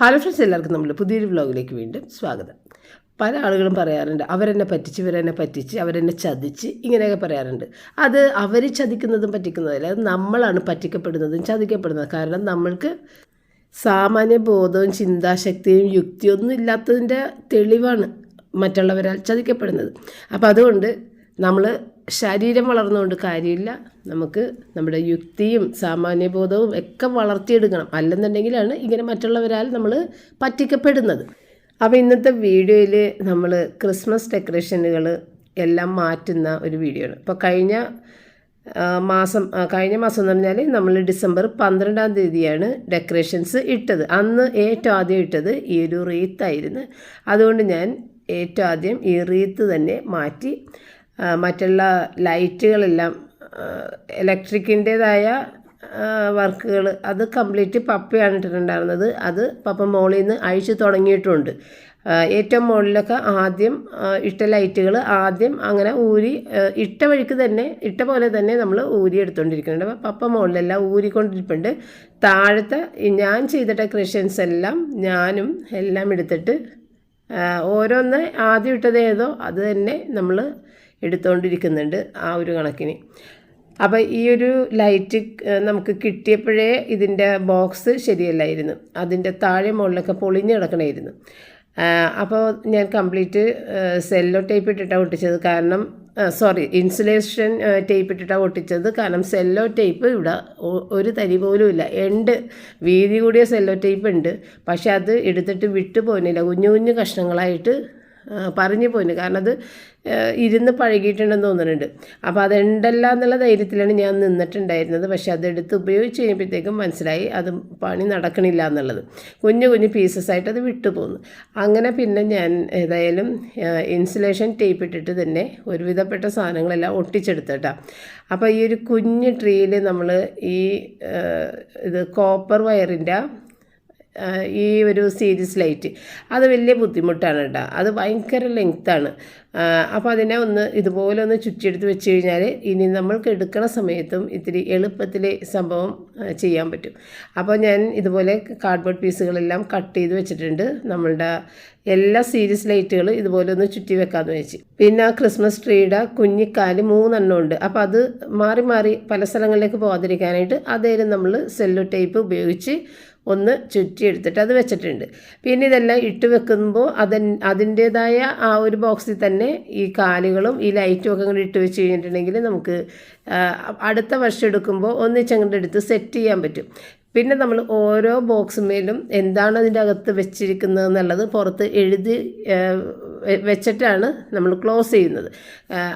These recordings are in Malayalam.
ഹലോ ഫ്രണ്ട്സ് എല്ലാവർക്കും നമ്മൾ പുതിയൊരു വ്ലോഗിലേക്ക് വീണ്ടും സ്വാഗതം. പല ആളുകളും പറയാറുണ്ട് അവരെന്നെ പറ്റിച്ച് ഇവരെന്നെ പറ്റിച്ച് അവരെന്നെ ചതിച്ച് ഇങ്ങനെയൊക്കെ പറയാറുണ്ട്. അത് അവർ ചതിക്കുന്നതും പറ്റിക്കുന്നതല്ല അത് നമ്മളാണ് പറ്റിക്കപ്പെടുന്നതും ചതിക്കപ്പെടുന്നതും. കാരണം നമ്മൾക്ക് സാമാന്യ ബോധവും ചിന്താശക്തിയും യുക്തിയൊന്നും ഇല്ലാത്തതിന്റെ തെളിവാണ് മറ്റുള്ളവരാൽ ചതിക്കപ്പെടുന്നത്. അപ്പോൾ അതുകൊണ്ട് നമ്മൾ ശരീരം വളർന്നുകൊണ്ട് കാര്യമില്ല. നമുക്ക് നമ്മുടെ യുക്തിയും സാമാന്യബോധവും ഒക്കെ വളർത്തിയെടുക്കണം. അല്ലെന്നുണ്ടെങ്കിലാണ് ഇങ്ങനെ മറ്റുള്ളവരാൽ നമ്മൾ പറ്റിക്കപ്പെടുന്നത്. അപ്പോൾ ഇന്നത്തെ വീഡിയോയിൽ നമ്മൾ ക്രിസ്മസ് ഡെക്കറേഷനുകൾ എല്ലാം മാറ്റുന്ന ഒരു വീഡിയോ ആണ് ഇപ്പോൾ കഴിഞ്ഞ മാസം കഴിഞ്ഞ മാസം എന്ന് പറഞ്ഞാൽ നമ്മൾ ഡിസംബർ പന്ത്രണ്ടാം തീയതിയാണ് ഡെക്കറേഷൻസ് ഇട്ടത്. അന്ന് ഏറ്റവും ആദ്യം ഇട്ടത് ഈ ഒരു റീത്തായിരുന്നു. അതുകൊണ്ട് ഞാൻ ഏറ്റവും ആദ്യം ഈ റീത്ത് തന്നെ മാറ്റി മറ്റുള്ള ലൈറ്റുകളെല്ലാം ഇലക്ട്രിക്കിന്റേതായ വർക്കുകൾ അത് കംപ്ലീറ്റ് പപ്പയാണ് ഇട്ടിട്ടുണ്ടായിരുന്നത്. അത് പപ്പ മോളിൽ നിന്ന് അഴിച്ചു തുടങ്ങിയിട്ടുണ്ട്. ഏറ്റവും മുകളിലൊക്കെ ആദ്യം ഇട്ട ലൈറ്റുകൾ ആദ്യം അങ്ങനെ ഊരി ഇട്ട വഴിക്ക് തന്നെ ഇട്ട പോലെ തന്നെ നമ്മൾ ഊരി എടുത്തുകൊണ്ടിരിക്കുന്നുണ്ട് അപ്പോൾ പപ്പ മുകളിലെല്ലാം ഊരിക്കൊണ്ടിരിപ്പുണ്ട്. താഴത്തെ ഞാൻ ചെയ്ത ഡെക്കറേഷൻസ് എല്ലാം ഞാനും എല്ലാം എടുത്തിട്ട് ഓരോന്ന് ആദ്യം ഇട്ടത് ഏതോ അത് തന്നെ നമ്മൾ എടുത്തുകൊണ്ടിരിക്കുന്നുണ്ട് ആ ഒരു കണക്കിന്. അപ്പോൾ ഈ ഒരു ലൈറ്റ് നമുക്ക് കിട്ടിയപ്പോഴേ ഇതിന്റെ ബോക്സ് ശരിയല്ലായിരുന്നു. അതിന്റെ താഴെ മുകളിലൊക്കെ പൊളിഞ്ഞ് കിടക്കണമായിരുന്നു അപ്പോൾ ഞാൻ കംപ്ലീറ്റ് സെല്ലോ ടേപ്പ് ഇട്ടിട്ടാണ് ഒട്ടിച്ചത്. കാരണം സോറി ഇൻസുലേഷൻ ടേപ്പ് ഇട്ടിട്ടാണ് ഒട്ടിച്ചത്. കാരണം സെല്ലോ ടേപ്പ് ഇവിടെ ഒരു തരി പോലും ഇല്ല. എണ്ട് വീതി കൂടിയ സെല്ലോ ടേപ്പ് ഉണ്ട്. പക്ഷെ അത് എടുത്തിട്ട് വിട്ടു പോകുന്നില്ല കുഞ്ഞു കുഞ്ഞു കഷ്ണങ്ങളായിട്ട് പറഞ്ഞു പോയിന്. കാരണം അത് ഇരുന്ന് പഴകിയിട്ടുണ്ടെന്ന് തോന്നുന്നുണ്ട്. അപ്പോൾ അതുണ്ടല്ല എന്നുള്ള ധൈര്യത്തിലാണ് ഞാൻ നിന്നിട്ടുണ്ടായിരുന്നത്. പക്ഷേ അതെടുത്ത് ഉപയോഗിച്ച് കഴിയുമ്പോഴത്തേക്കും മനസ്സിലായി അത് പണി നടക്കണില്ല എന്നുള്ളത്. കുഞ്ഞു കുഞ്ഞു പീസസ് ആയിട്ട് അത് വിട്ടുപോകുന്നു അങ്ങനെ പിന്നെ ഞാൻ ഏതായാലും ഇൻസുലേഷൻ ടേപ്പ് ഇട്ടിട്ട് തന്നെ ഒരുവിധപ്പെട്ട സാധനങ്ങളെല്ലാം ഒട്ടിച്ചെടുത്തട്ടാ. അപ്പോൾ ഈ ഒരു കുഞ്ഞു ട്രീയിൽ നമ്മൾ ഈ ഇത് കോപ്പർ വയറിന്റെ ഈ ഒരു സീരീസ് ലൈറ്റ് അത് വലിയ ബുദ്ധിമുട്ടാണ് കേട്ടോ. അത് ഭയങ്കര ലെങ്ത്താണ് അപ്പോൾ അതിനെ ഒന്ന് ഇതുപോലെ ഒന്ന് ചുറ്റിയെടുത്ത് വെച്ച് കഴിഞ്ഞാൽ ഇനി നമ്മൾക്ക് എടുക്കുന്ന സമയത്തും ഇത്തിരി എളുപ്പത്തിൽ സംഭവം ചെയ്യാൻ പറ്റും. അപ്പോൾ ഞാൻ ഇതുപോലെ കാർഡ്ബോർഡ് പീസുകളെല്ലാം കട്ട് ചെയ്ത് വെച്ചിട്ടുണ്ട്. നമ്മളുടെ എല്ലാ സീരീസ് ലൈറ്റുകളും ഇതുപോലെ ഒന്ന് ചുറ്റി വെക്കാമെന്ന് വെച്ച്. പിന്നെ ക്രിസ്മസ് ട്രീയുടെ കുഞ്ഞിക്കാൽ മൂന്നെണ്ണം ഉണ്ട്. അപ്പോൾ അത് മാറി മാറി പല സ്ഥലങ്ങളിലേക്ക് പോകാതിരിക്കാനായിട്ട് അതേലും നമ്മൾ സെല്ലോ ടേപ്പ് ഉപയോഗിച്ച് ഒന്ന് ചുറ്റിയെടുത്തിട്ട് അത് വെച്ചിട്ടുണ്ട്. പിന്നെ ഇതെല്ലാം ഇട്ട് വെക്കുമ്പോൾ അതൻ അതിന്റേതായ ആ ഒരു ബോക്സിൽ തന്നെ ഈ കാലുകളും ഈ ലൈറ്റും ഒക്കെ കൂടി ഇട്ട് വെച്ച് കഴിഞ്ഞിട്ടുണ്ടെങ്കിൽ നമുക്ക് അടുത്ത വർഷം എടുക്കുമ്പോൾ ഒന്നിച്ചങ്ങോട്ട് എടുത്ത് സെറ്റ് ചെയ്യാൻ പറ്റും. പിന്നെ നമ്മൾ ഓരോ ബോക്സുമേലും എന്താണ് അതിന്റെ അകത്ത് വെച്ചിരിക്കുന്നത് എന്നുള്ളത് പുറത്ത് എഴുതി വെച്ചിട്ടാണ് നമ്മൾ ക്ലോസ് ചെയ്യുന്നത്.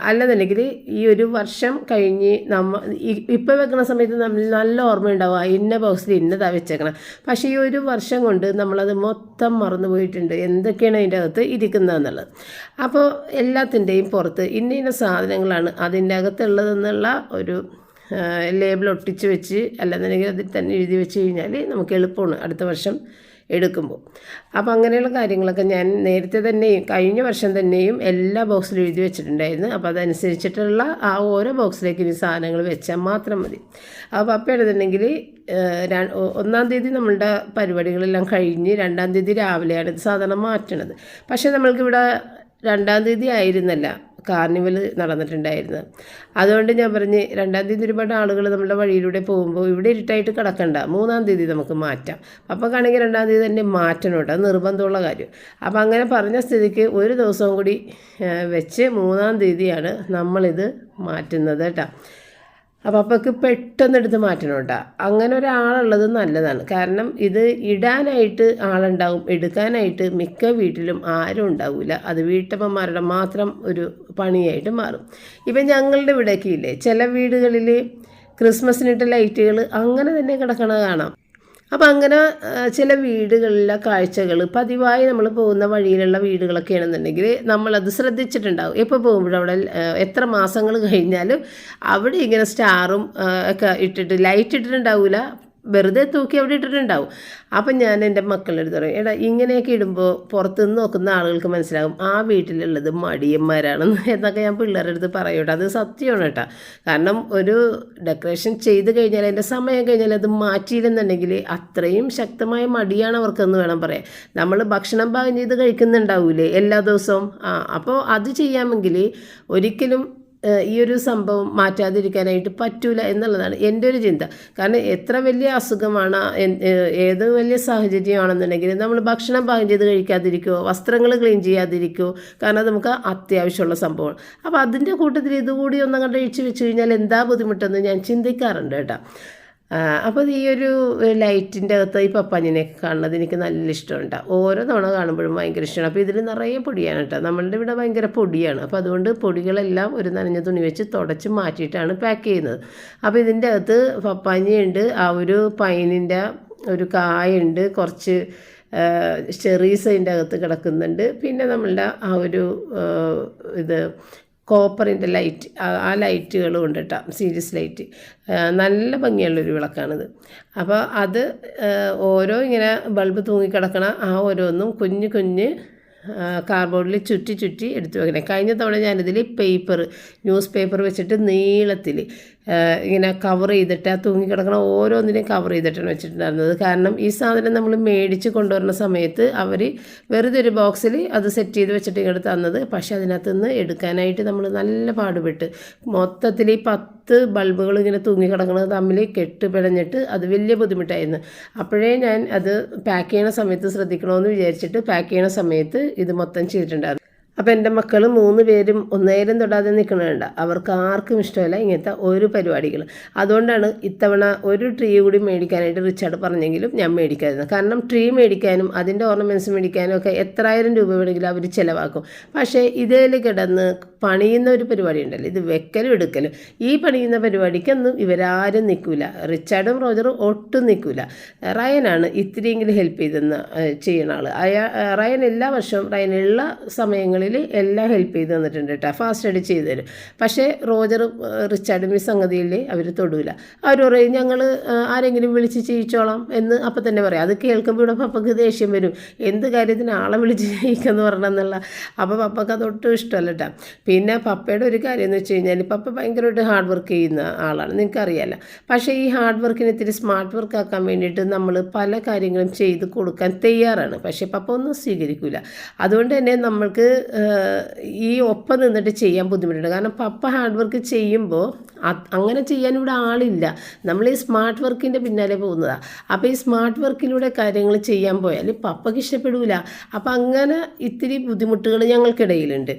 അല്ലെന്നുണ്ടെങ്കിൽ ഈ ഒരു വർഷം കഴിഞ്ഞ് നമ്മ ഇപ്പോൾ വെക്കുന്ന സമയത്ത് നമ്മൾ നല്ല ഓർമ്മയുണ്ടാവും ആ ഇന്ന ബോക്സിൽ ഇന്നതാണ് വെച്ചേക്കണം. പക്ഷേ ഈ ഒരു വർഷം കൊണ്ട് നമ്മളത് മൊത്തം മറന്നു പോയിട്ടുണ്ട് എന്തൊക്കെയാണ് അതിന്റെ അകത്ത് ഇരിക്കുന്നതെന്നുള്ളത് അപ്പോൾ എല്ലാത്തിന്റെയും പുറത്ത് ഇന്ന ഇന്ന സാധനങ്ങളാണ് അതിന്റെ അകത്തുള്ളതെന്നുള്ള ഒരു ലേബിൾ ഒട്ടിച്ച് വെച്ച് അല്ലെന്നുണ്ടെങ്കിൽ അതിൽ തന്നെ എഴുതി വെച്ച് കഴിഞ്ഞാൽ നമുക്ക് എളുപ്പമാണ് അടുത്ത വർഷം എടുക്കുമ്പോൾ. അപ്പോൾ അങ്ങനെയുള്ള കാര്യങ്ങളൊക്കെ ഞാൻ നേരത്തെ തന്നെയും കഴിഞ്ഞ വർഷം തന്നെയും എല്ലാ ബോക്സിലും എഴുതി വെച്ചിട്ടുണ്ടായിരുന്നു. അപ്പോൾ അതനുസരിച്ചിട്ടുള്ള ആ ഓരോ ബോക്സിലേക്ക് ഇനി സാധനങ്ങൾ വെച്ചാൽ മാത്രം മതി. അപ്പോൾ അപ്പം എഴുതുന്നുണ്ടെങ്കിൽ ഒന്നാം തീയതി നമ്മളുടെ പരിപാടികളെല്ലാം കഴിഞ്ഞ് രണ്ടാം തീയതി രാവിലെയാണ് ഇത് സാധനം മാറ്റണത്. പക്ഷേ നമ്മൾക്കിവിടെ രണ്ടാം തീയതി ആയിരുന്നല്ല. കാർണിവൽ നടന്നിട്ടുണ്ടായിരുന്നത് അതുകൊണ്ട് ഞാൻ പറഞ്ഞ് രണ്ടാം തീയതി ഒരുപാട് ആളുകൾ നമ്മുടെ വഴിയിലൂടെ പോകുമ്പോൾ ഇവിടെ ഇരുട്ടായിട്ട് കിടക്കണ്ട. മൂന്നാം തീയതി നമുക്ക് മാറ്റാം. അപ്പോൾ കാണെങ്കിൽ രണ്ടാം തീയതി തന്നെ മാറ്റണം കേട്ടോ അത് നിർബന്ധമുള്ള കാര്യം. അപ്പോൾ അങ്ങനെ പറഞ്ഞ സ്ഥിതിക്ക് ഒരു ദിവസവും കൂടി വെച്ച് മൂന്നാം തീയതിയാണ് നമ്മളിത് മാറ്റുന്നത് കേട്ടോ അപ്പോൾ അപ്പോൾക്ക് പെട്ടെന്ന് എടുത്ത് മാറ്റണം കേട്ടോ അങ്ങനെ ഒരാളുള്ളത് നല്ലതാണ്. കാരണം ഇത് ഇടാനായിട്ട് ആളുണ്ടാവും എടുക്കാനായിട്ട് മിക്ക വീട്ടിലും ആരും ഉണ്ടാവില്ല അത് വീട്ടമ്മമാരുടെ മാത്രം ഒരു പണിയായിട്ട് മാറും. ഇപ്പം ഞങ്ങളുടെ ഇവിടെയൊക്കെ ഇല്ലേ ചില വീടുകളിൽ ക്രിസ്മസിനിട്ട ലൈറ്റുകൾ അങ്ങനെ തന്നെ കിടക്കണ കാണാം. അപ്പോൾ അങ്ങനെ ചില വീടുകളിലെ കാഴ്ചകൾ പതിവായി നമ്മൾ പോകുന്ന വഴിയിലുള്ള വീടുകളൊക്കെയാണെന്നുണ്ടെങ്കിൽ നമ്മളത് ശ്രദ്ധിച്ചിട്ടുണ്ടാവും. എപ്പോൾ പോകുമ്പോഴും അവിടെ എത്ര മാസങ്ങൾ കഴിഞ്ഞാലും അവിടെ ഇങ്ങനെ സ്റ്റാറും ഒക്കെ ഇട്ടിട്ട് ലൈറ്റ് ഇട്ടിട്ടുണ്ടാവില്ല വെറുതെ തൂക്കി അവിടെ ഇട്ടിട്ടുണ്ടാവും. അപ്പം ഞാൻ എന്റെ മക്കളുടെ അടുത്ത് പറയും എടാ ഇങ്ങനെയൊക്കെ ഇടുമ്പോൾ പുറത്തുനിന്ന് നോക്കുന്ന ആളുകൾക്ക് മനസ്സിലാകും ആ വീട്ടിലുള്ളത് മടിയന്മാരാണെന്ന് എന്നൊക്കെ ഞാൻ പിള്ളേരുടെ അടുത്ത് പറയൂട്ടോ അത് സത്യമാണ് കേട്ടോ. കാരണം ഒരു ഡെക്കറേഷൻ ചെയ്ത് കഴിഞ്ഞാൽ അതിന്റെ സമയം കഴിഞ്ഞാൽ അത് മാറ്റിയില്ലെന്നുണ്ടെങ്കിൽ അത്രയും ശക്തമായ മടിയാണ് അവർക്കെന്ന് വേണം പറയാം നമ്മൾ ഭക്ഷണം പാകം ചെയ്ത് കഴിക്കുന്നുണ്ടാവൂലേ എല്ലാ ദിവസവും? ആ അപ്പോൾ അത് ചെയ്യാമെങ്കിൽ ഒരിക്കലും ഈ ഒരു സംഭവം മാറ്റാതിരിക്കാനായിട്ട് പറ്റൂല എന്നുള്ളതാണ് എന്റെ ഒരു ചിന്ത. കാരണം എത്ര വലിയ അസുഖമാണ് ഏത് വലിയ സാഹചര്യമാണെന്നുണ്ടെങ്കിൽ നമ്മൾ ഭക്ഷണം പാകം ചെയ്ത് കഴിക്കാതിരിക്കുമോ വസ്ത്രങ്ങൾ ക്ലീൻ ചെയ്യാതിരിക്കുമോ കാരണം അത് നമുക്ക് അത്യാവശ്യമുള്ള സംഭവമാണ്. അപ്പോൾ അതിന്റെ കൂട്ടത്തിൽ ഇതുകൂടി ഒന്നും കണ്ട് അഴിച്ചു വെച്ച് കഴിഞ്ഞാൽ എന്താ ബുദ്ധിമുട്ടെന്ന് ഞാൻ ചിന്തിക്കാറുണ്ട് കേട്ടോ. അപ്പോൾ ഈ ഒരു ലൈറ്റിന്റെ അകത്ത് ഈ പപ്പാഞ്ഞിനെ കാണുന്നത് എനിക്ക് നല്ല ഇഷ്ടമുണ്ട്. ഓരോ തവണ കാണുമ്പോഴും ഭയങ്കര ഇഷ്ടമാണ്. അപ്പോൾ ഇതിൽ നിറയെ പൊടിയാണ് കേട്ടോ. നമ്മളുടെ ഇവിടെ ഭയങ്കര പൊടിയാണ്. അപ്പോൾ അതുകൊണ്ട് പൊടികളെല്ലാം ഒരു നനഞ്ഞ തുണി വെച്ച് തുടച്ച് മാറ്റിയിട്ടാണ് പാക്ക് ചെയ്യുന്നത്. അപ്പോൾ ഇതിന്റെ അകത്ത് പപ്പാഞ്ഞിയുണ്ട് ആ ഒരു പൈനിന്റെ ഒരു കായുണ്ട് കുറച്ച് ചെറീസ് അതിന്റെ അകത്ത് കിടക്കുന്നുണ്ട്. പിന്നെ നമ്മളുടെ ആ ഒരു ഇത് കോപ്പറിന്റെ ലൈറ്റ് ആ- ലൈറ്റുകളും ഉണ്ട് കേട്ടോ ലൈറ്റ്. നല്ല ഭംഗിയുള്ളൊരു വിളക്കാണിത്. അപ്പോൾ അത് ഓരോ ഇങ്ങനെ ബൾബ് തൂങ്ങിക്കിടക്കണ ആ ഓരോന്നും കുഞ്ഞ് കുഞ്ഞ് കാർബോർഡിൽ ചുറ്റി ചുറ്റി എടുത്തു വെക്കണേ. കഴിഞ്ഞ തവണ ഞാനിതിൽ പേപ്പർ ന്യൂസ് പേപ്പർ വെച്ചിട്ട് നീളത്തിൽ ഇങ്ങനെ കവർ ചെയ്തിട്ട് ആ തൂങ്ങിക്കിടക്കണ ഓരോന്നിനെയും കവർ ചെയ്തിട്ടാണ് വെച്ചിട്ടുണ്ടായിരുന്നത്. കാരണം ഈ സാധനം നമ്മൾ മേടിച്ച് കൊണ്ടുവരുന്ന സമയത്ത് അവർ വെറുതെ ഒരു ബോക്സിൽ അത് സെറ്റ് ചെയ്ത് വെച്ചിട്ട് ഇങ്ങോട്ട് തന്നത്. പക്ഷേ അതിനകത്ത് നിന്ന് എടുക്കാനായിട്ട് നമ്മൾ നല്ല പാടുപെട്ട്. മൊത്തത്തിൽ ഈ പത്ത് ബൾബുകൾ ഇങ്ങനെ തൂങ്ങിക്കിടക്കുന്നത് തമ്മിൽ കെട്ട് പിഴഞ്ഞിട്ട് അത് വലിയ ബുദ്ധിമുട്ടായിരുന്നു. അപ്പോഴേ ഞാൻ അത് പാക്ക് ചെയ്യണ സമയത്ത് ശ്രദ്ധിക്കണമെന്ന് വിചാരിച്ചിട്ട് പാക്ക് ചെയ്യണ സമയത്ത് ഇത് മൊത്തം ചെയ്തിട്ടുണ്ടായിരുന്നു. അപ്പോൾ എന്റെ മക്കൾ മൂന്ന് പേരും ഒന്നേരം തൊടാതെ നിൽക്കണുണ്ട് അവർക്ക് ആർക്കും ഇഷ്ടമല്ല ഇങ്ങനത്തെ ഒരു പരിപാടികൾ അതുകൊണ്ടാണ് ഇത്തവണ ഒരു ട്രീ കൂടി മേടിക്കാനായിട്ട് റിച്ചാർഡ് പറഞ്ഞെങ്കിലും ഞാൻ മേടിക്കാതിരുന്നത്. കാരണം ട്രീ മേടിക്കാനും അതിന്റെ ഓർണമെന്റ്സ് മേടിക്കാനും ഒക്കെ എത്രായിരം രൂപ വേണമെങ്കിലും അവർ ചിലവാക്കും. പക്ഷേ ഇതിൽ കിടന്ന് പണിയുന്ന ഒരു പരിപാടി ഉണ്ടല്ലോ. ഇത് വെക്കലും എടുക്കലും. ഈ പണിയുന്ന പരിപാടിക്കൊന്നും ഇവരാരും നിൽക്കില്ല റിച്ചാർഡും റോജറും ഒട്ടും നിൽക്കില്ല റയനാണ് ഇത്തിരിയെങ്കിലും ഹെൽപ്പ് ചെയ്തെന്ന് ചെയ്യുന്ന ആൾ അയാ റയൻ എല്ലാ വർഷവും റയനുള്ള ഉള്ള സമയങ്ങളിൽ എല്ലാം ഹെൽപ്പ് ചെയ്ത് തന്നിട്ടുണ്ട് കേട്ടോ ഫാസ്റ്റ് ആയിട്ട് ചെയ്തു തരും. പക്ഷേ റോജർ റിച്ചാർഡ് മിസ് സംഗതിയിൽ അവർ തൊടൂല. അവർ പറയും ഞങ്ങൾ ആരെങ്കിലും വിളിച്ച് ചെയ്യിച്ചോളാം എന്ന് അപ്പം തന്നെ പറയാം. അത് കേൾക്കുമ്പോൾ ഇവിടെ പപ്പക്ക് ദേഷ്യം വരും. എന്ത് കാര്യത്തിന് ആളെ വിളിച്ച് ചെയ്യിക്കെന്ന് പറഞ്ഞെന്നുള്ള അപ്പോൾ പപ്പക്ക് അത് ഒട്ടും ഇഷ്ടമല്ല കേട്ടോ പിന്നെ പപ്പയുടെ ഒരു കാര്യം എന്ന് വെച്ച് കഴിഞ്ഞാൽ പപ്പ ഭയങ്കരമായിട്ട് ഹാർഡ് വർക്ക് ചെയ്യുന്ന ആളാണ്. നിങ്ങൾക്കറിയാമല്ലോ പക്ഷേ ഈ ഹാർഡ് വർക്കിന് ഇത്തിരി സ്മാർട്ട് വർക്ക് ആക്കാൻ വേണ്ടിയിട്ട് നമ്മൾ പല കാര്യങ്ങളും ചെയ്ത് കൊടുക്കാൻ തയ്യാറാണ്. പക്ഷേ പപ്പ ഒന്നും സ്വീകരിക്കില്ല അതുകൊണ്ട് തന്നെ നമ്മൾക്ക് ഈ ഒപ്പം നിന്നിട്ട് ചെയ്യാൻ ബുദ്ധിമുട്ടുണ്ട്. കാരണം പപ്പ ഹാർഡ് വർക്ക് ചെയ്യുമ്പോൾ അങ്ങനെ ചെയ്യാൻ ഇവിടെ ആളില്ല. നമ്മൾ ഈ സ്മാർട്ട് വർക്കിന്റെ പിന്നാലെ പോകുന്നതാണ് അപ്പോൾ ഈ സ്മാർട്ട് വർക്കിലൂടെ കാര്യങ്ങൾ ചെയ്യാൻ പോയാൽ പപ്പയ്ക്ക് ഇഷ്ടപ്പെടില്ല അപ്പോൾ അങ്ങനെ ഇത്തിരി ബുദ്ധിമുട്ടുകൾ ഞങ്ങൾക്കിടയിലുണ്ട്.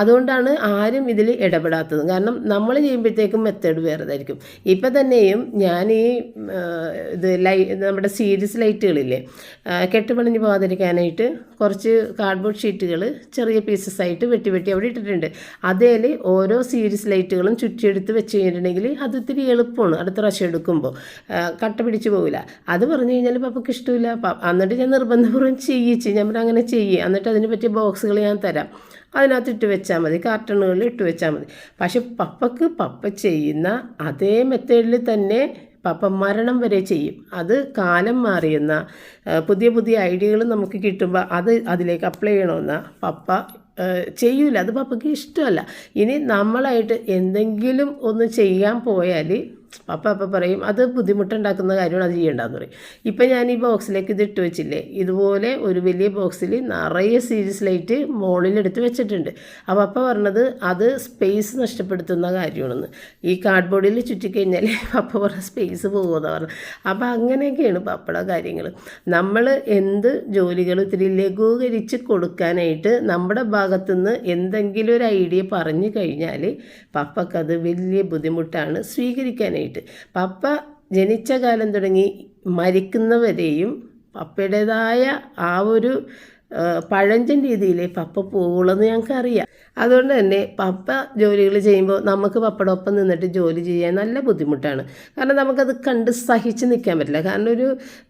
അതുകൊണ്ടാണ് ആരും ഇതിൽ ഇടപെടാത്തത്. കാരണം നമ്മൾ ചെയ്യുമ്പോഴത്തേക്കും മെത്തേഡ് വേറെതായിരിക്കും. ഇപ്പം തന്നെയും ഞാൻ ഈ ഇത് ലൈ നമ്മുടെ സീരീസ് ലൈറ്റുകളില്ലേ കെട്ടുപണിഞ്ഞ് പോകാതിരിക്കാനായിട്ട് കുറച്ച് കാർഡ്ബോർഡ് ഷീറ്റുകൾ ചെറിയ പീസസ് ആയിട്ട് വെട്ടി വെട്ടി അവിടെ ഇട്ടിട്ടുണ്ട്. അതേൽ ഓരോ സീരീസ് ലൈറ്റുകളും ചുറ്റിയെടുത്ത് വെച്ച് കഴിഞ്ഞിട്ടുണ്ടെങ്കിൽ അത് ഇത്തിരി എളുപ്പമാണ്. അടുത്ത പ്രാവശ്യം എടുക്കുമ്പോൾ. കട്ട പിടിച്ച് പോകില്ല അത് പറഞ്ഞു കഴിഞ്ഞാൽ പപ്പയ്ക്ക് ഇഷ്ടമില്ല. എന്നിട്ട് ഞാൻ നിർബന്ധപൂർവം ചെയ്യിച്ച്. ഞാൻ അങ്ങനെ ചെയ്യും. എന്നിട്ട് അതിന് പറ്റിയ ബോക്സുകൾ ഞാൻ തരാം. അതിനകത്ത് ഇട്ട് വെച്ചാൽ മതി. കാർട്ടണുകളിൽ ഇട്ട് വെച്ചാൽ മതി. പക്ഷെ പപ്പക്ക് പപ്പ ചെയ്യുന്ന അതേ മെത്തേഡിൽ തന്നെ പപ്പ മരണം വരെ ചെയ്യും. അത് കാലം മാറിയെന്ന പുതിയ പുതിയ ഐഡിയകൾ നമുക്ക് കിട്ടുമ്പോൾ അത് അതിലേക്ക് അപ്ലൈ ചെയ്യണമെന്ന പപ്പ ചെയ്യൂല. അത് പപ്പയ്ക്ക് ഇഷ്ടമല്ല. ഇനി നമ്മളായിട്ട് എന്തെങ്കിലും ഒന്ന് ചെയ്യാൻ പോയാൽ പപ്പ അപ്പം പറയും അത് ബുദ്ധിമുട്ടുണ്ടാക്കുന്ന കാര്യമാണ് അത് ചെയ്യേണ്ടതെന്ന് പറയും. ഇപ്പം ഞാൻ ഈ ബോക്സിലേക്ക് ഇത് ഇട്ട് വെച്ചില്ലേ? ഇതുപോലെ ഒരു വലിയ ബോക്സിൽ നിറയെ സീരീസ് ലൈറ്റ് മുകളിലെടുത്ത് വെച്ചിട്ടുണ്ട്. അപ്പോൾ അപ്പം പറഞ്ഞത് അത് സ്പേസ് നഷ്ടപ്പെടുത്തുന്ന കാര്യമാണെന്ന്. ഈ കാർഡ് കാർഡ്ബോർഡിൽ ചുറ്റിക്കഴിഞ്ഞാൽ പപ്പ പറഞ്ഞ സ്പേസ് പോകുമെന്ന് പറഞ്ഞു അപ്പോൾ അങ്ങനെയൊക്കെയാണ് പപ്പയുടെ കാര്യങ്ങൾ നമ്മൾ എന്ത് ജോലികൾ ഇത്തിരി ലഘൂകരിച്ച് കൊടുക്കാനായിട്ട് നമ്മുടെ ഭാഗത്തുനിന്ന് എന്തെങ്കിലും ഒരു ഐഡിയ പറഞ്ഞു കഴിഞ്ഞാൽ പപ്പക്കത് വലിയ ബുദ്ധിമുട്ടാണ് സ്വീകരിക്കാനായിട്ട്. പപ്പ ജനിച്ച കാലം തുടങ്ങി മരിക്കുന്നവരെയും പപ്പയുടേതായ ആ ഒരു പഴഞ്ചൻ രീതിയിലേ പപ്പ പോകുള്ളൂ എന്ന് ഞങ്ങൾക്കറിയാം. അതുകൊണ്ട് തന്നെ പപ്പ ജോലികൾ ചെയ്യുമ്പോൾ നമുക്ക് പപ്പയുടെ ഒപ്പം നിന്നിട്ട് ജോലി ചെയ്യാൻ നല്ല ബുദ്ധിമുട്ടാണ്. കാരണം നമുക്കത് കണ്ട് സഹിച്ച് നിൽക്കാൻ പറ്റില്ല. കാരണം ഒരു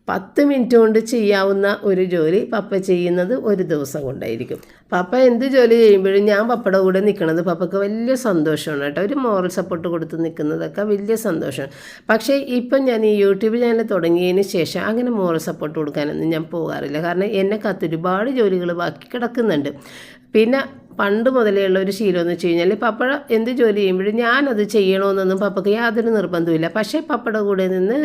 പത്ത് മിനിറ്റ് കൊണ്ട് ചെയ്യാവുന്ന ഒരു ജോലി പപ്പ ചെയ്യുന്നത് ഒരു ദിവസം കൊണ്ടായിരിക്കും. പപ്പ എന്ത് ജോലി ചെയ്യുമ്പോഴും ഞാൻ പപ്പയുടെ കൂടെ നിൽക്കുന്നത് പപ്പയ്ക്ക് വലിയ സന്തോഷമാണ് കേട്ടോ. ഒരു മോറൽ സപ്പോർട്ട് കൊടുത്ത് നിൽക്കുന്നതൊക്കെ വലിയ സന്തോഷമാണ്. പക്ഷേ ഇപ്പം ഞാൻ ഈ യൂട്യൂബ് ചാനൽ തുടങ്ങിയതിന് ശേഷം അങ്ങനെ മോറൽ സപ്പോർട്ട് കൊടുക്കാനൊന്നും ഞാൻ പോകാറില്ല. കാരണം എന്നെ കത്ത് ഒരുപാട് ജോലികൾ ബാക്കി കിടക്കുന്നുണ്ട്. പിന്നെ പണ്ട് മുതലേ ഉള്ള ഒരു ശീലം എന്ന് വെച്ച് കഴിഞ്ഞാൽ പപ്പ എന്ത് ജോലി ചെയ്യുമ്പോഴും ഞാനത് ചെയ്യണമെന്നൊന്നും പപ്പയ്ക്ക് യാതൊരു നിർബന്ധമില്ല പക്ഷേ പപ്പയുടെ കൂടെ നിന്ന്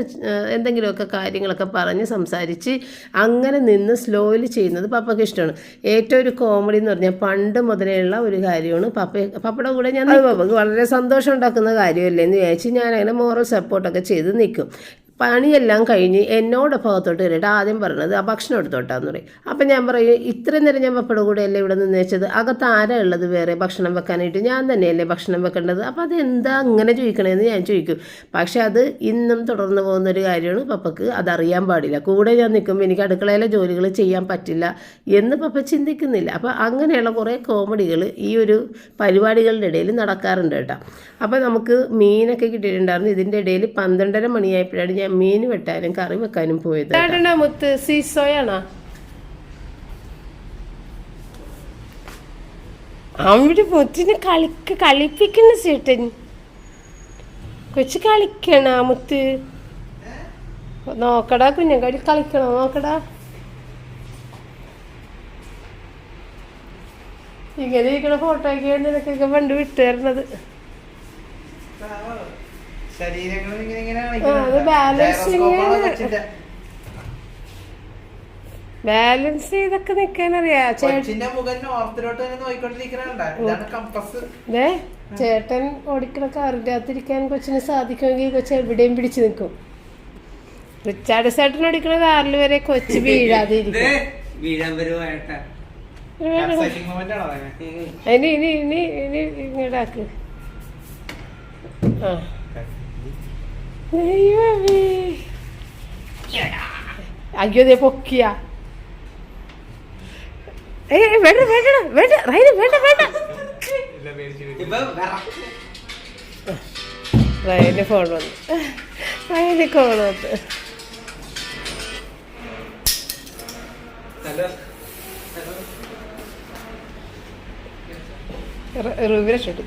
എന്തെങ്കിലുമൊക്കെ കാര്യങ്ങളൊക്കെ പറഞ്ഞ് സംസാരിച്ച് അങ്ങനെ നിന്ന് സ്ലോയിൽ ചെയ്യുന്നത് പപ്പയ്ക്ക് ഇഷ്ടമാണ്. ഏറ്റവും ഒരു കോമഡി എന്ന് പറഞ്ഞാൽ പണ്ട് മുതലേ ഉള്ള ഒരു കാര്യമാണ് പപ്പ പപ്പയുടെ കൂടെ ഞാൻ പപ്പയ്ക്ക് വളരെ സന്തോഷം ഉണ്ടാക്കുന്ന കാര്യമല്ലേ എന്ന് വിചാരിച്ച് ഞാൻ അങ്ങനെ മോറൽ സപ്പോർട്ടൊക്കെ ചെയ്ത് നിൽക്കും പണിയെല്ലാം കഴിഞ്ഞ് എന്നോട് ഭാഗത്തോട്ട് കയറിയിട്ട് ആദ്യം പറഞ്ഞത് ആ ഭക്ഷണം എടുത്തോട്ടാന്ന് പറയും. അപ്പം ഞാൻ പറയും ഇത്രയും നേരം ഞാൻ വെപ്പട കൂടെ അല്ലേ ഇവിടെ നിന്ന് വെച്ചത് അകത്ത് ആരാ ഉള്ളത് വേറെ ഭക്ഷണം വെക്കാനായിട്ട്? ഞാൻ തന്നെയല്ലേ ഭക്ഷണം വെക്കേണ്ടത്? അപ്പോൾ അതെന്താ അങ്ങനെ ചോദിക്കണേന്ന് ഞാൻ ചോദിക്കും. പക്ഷേ അത് ഇന്നും തുടർന്ന് പോകുന്നൊരു കാര്യമാണ് പപ്പക്ക് അതറിയാൻ പാടില്ല. കൂടെ ഞാൻ നിൽക്കുമ്പോൾ എനിക്ക് അടുക്കളയിലെ ജോലികൾ ചെയ്യാൻ പറ്റില്ല എന്ന് പപ്പ ചിന്തിക്കുന്നില്ല. അപ്പോൾ അങ്ങനെയുള്ള കുറേ കോമഡികൾ ഈ ഒരു പരിപാടികളുടെ ഇടയിൽ നടക്കാറുണ്ട് കേട്ടോ. അപ്പോൾ നമുക്ക് മീനൊക്കെ കിട്ടിയിട്ടുണ്ടായിരുന്നു. ഇതിന്റെ ഇടയിൽ പന്ത്രണ്ടര മണിയായപ്പോഴാണ് ഞാൻ മീൻ വെട്ടാനും കറി വെക്കാനും പോയത് മുത്ത് സീസോയാണോ അവിടെ മുത്തിനെ കളിക്ക് കളിപ്പിക്കുന്ന ചേട്ടൻ. കൊച്ചു കളിക്കണ മുത്ത്. നോക്കടാ കുഞ്ഞങ്കടി കളിക്കണ നോക്കടാ. ഇങ്ങനെ ഇരിക്കണ ഫോട്ടോ ഒക്കെയാണ് നിനക്കൊക്കെ പണ്ട് വിട്ടു തരണത് ബാലൻസ് ചെയ്തൊക്കെ നിക്കാൻ ദേ ചേട്ടൻ ഓടിക്കണ അകത്തിരിക്കാൻ കൊച്ചിന് സാധിക്കുമെങ്കിൽ കൊച്ചു എവിടെയും പിടിച്ചു നിൽക്കും. റിച്ചാർഡ് ചേട്ടൻ ഓടിക്കണ കാറിൽ വരെ കൊച്ചു വീഴാതെ? ഇനി ഇനി ഇനി ഇനി ഇങ്ങോട്ടാക്ക് ആ. അയ്യോ ദേ പൊക്കിയ. ഏയ് വേണ്ട വേണ്ട വേണ്ട റൈന വേണ്ട വേണ്ട. റൈന് ഫോൺ വന്നു. റൈന് കോൾ വന്നു. റൂബിനെ ഷെട്ടു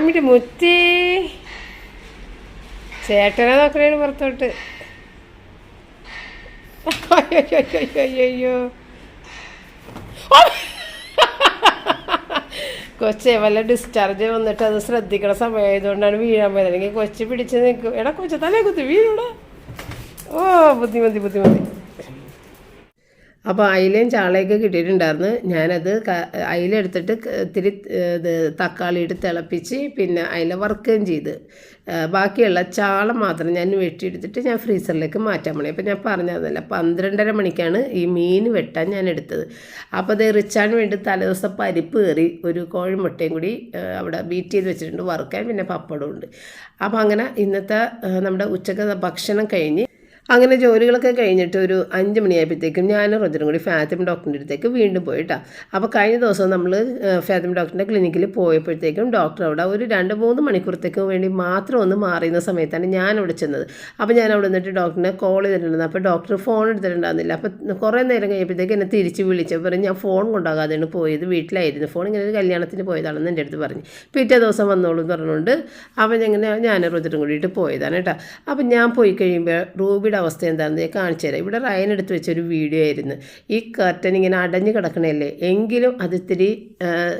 അമ്മിട്ട് മുത്തി. ചേട്ടനെ നോക്കണേന് പുറത്തോട്ട്. അയ്യോ കൊച്ചെ വല്ല ഡിസ്ചാർജ് വന്നിട്ട് അത് ശ്രദ്ധിക്കണ സമയമായതുകൊണ്ടാണ് വീഴാൻ പോയത്. അല്ലെങ്കിൽ കൊച്ചു പിടിച്ച് നിൽക്കും. എടാ കൊച്ചു തലേ കുത്തി വീഴൂടാ. ഓ ബുദ്ധിമതി ബുദ്ധിമതി. അപ്പോൾ അയിലയും ചാളയൊക്കെ കിട്ടിയിട്ടുണ്ടായിരുന്നു. ഞാനത് അയില എടുത്തിട്ട് ഇത്തിരി ഇത് തക്കാളി ഇട്ട് തിളപ്പിച്ച് പിന്നെ അയില വറുക്കുകയും ചെയ്ത്. ബാക്കിയുള്ള ചാള മാത്രം ഞാൻ വെട്ടിയെടുത്തിട്ട് ഞാൻ ഫ്രീസറിലേക്ക് മാറ്റാൻ പണി. അപ്പോൾ ഞാൻ പറഞ്ഞതല്ല പന്ത്രണ്ടര മണിക്കാണ് ഈ മീൻ വെട്ടാൻ ഞാൻ എടുത്തത്. അപ്പോൾ അത് എറിച്ചാൻ വേണ്ടി തലേദിവസം പരിപ്പ് കയറി ഒരു കോഴിമുട്ടയും കൂടി അവിടെ ബീറ്റ് ചെയ്ത് വെച്ചിട്ടുണ്ട്. വറുക്കാൻ പിന്നെ പപ്പടവും ഉണ്ട്. അപ്പോൾ അങ്ങനെ ഇന്നത്തെ നമ്മുടെ ഉച്ചയ്ക്ക് ഭക്ഷണം കഴിഞ്ഞ് അങ്ങനെ ജോലികളൊക്കെ കഴിഞ്ഞിട്ട് ഒരു അഞ്ച് മണിയായപ്പോഴത്തേക്കും ഞാനും റോജറും കൂടി ഫാത്തിമ ഡോക്ടറിന്റെ അടുത്തേക്ക് വീണ്ടും പോയിട്ടാ. അപ്പോൾ കഴിഞ്ഞ ദിവസം നമ്മൾ ഫാത്തിമ ഡോക്ടറിന്റെ ക്ലിനിക്കിൽ പോയപ്പോഴത്തേക്കും ഡോക്ടർ അവിടെ ഒരു രണ്ട് മൂന്ന് മണിക്കൂറത്തേക്ക് വേണ്ടി മാത്രം ഒന്ന് മാറിയുന്ന സമയത്താണ് ഞാൻ അവിടെ ചെന്നത്. അപ്പോൾ ഞാൻ അവിടെ നിന്നിട്ട് ഡോക്ടറിനെ കോൾ ചെയ്തിട്ടുണ്ടായിരുന്നു. അപ്പോൾ ഡോക്ടർ ഫോൺ എടുത്തിട്ടുണ്ടായിരുന്നില്ല. അപ്പോൾ കുറേ നേരം കഴിഞ്ഞപ്പോഴത്തേക്ക് എന്നെ തിരിച്ച് വിളിച്ചപ്പോൾ പറഞ്ഞു ഞാൻ ഫോൺ കൊണ്ടാകാതെയാണ് പോയത് വീട്ടിലായിരുന്നു. ഫോൺ ഇങ്ങനെ ഒരു കല്യാണത്തിന് പോയതാണെന്ന് എന്റെ അടുത്ത് പറഞ്ഞു. പിറ്റേ ദിവസം വന്നോളൂ എന്ന് പറഞ്ഞുകൊണ്ട് അവൻ ഇങ്ങനെ ഞാൻ റോജറും കൂടിയിട്ട് പോയതാണ് കേട്ടോ. അപ്പോൾ ഞാൻ പോയി കഴിയുമ്പോൾ റൂബിയുടെ അവസ്ഥ എന്താണെന്ന് ഞാൻ കാണിച്ചു തരാം. ഇവിടെ റയൻ എടുത്ത് വെച്ചൊരു വീഡിയോ ആയിരുന്നു. ഈ കർട്ടൻ ഇങ്ങനെ അടഞ്ഞു കിടക്കണല്ലേ എങ്കിലും അത് ഇത്തിരി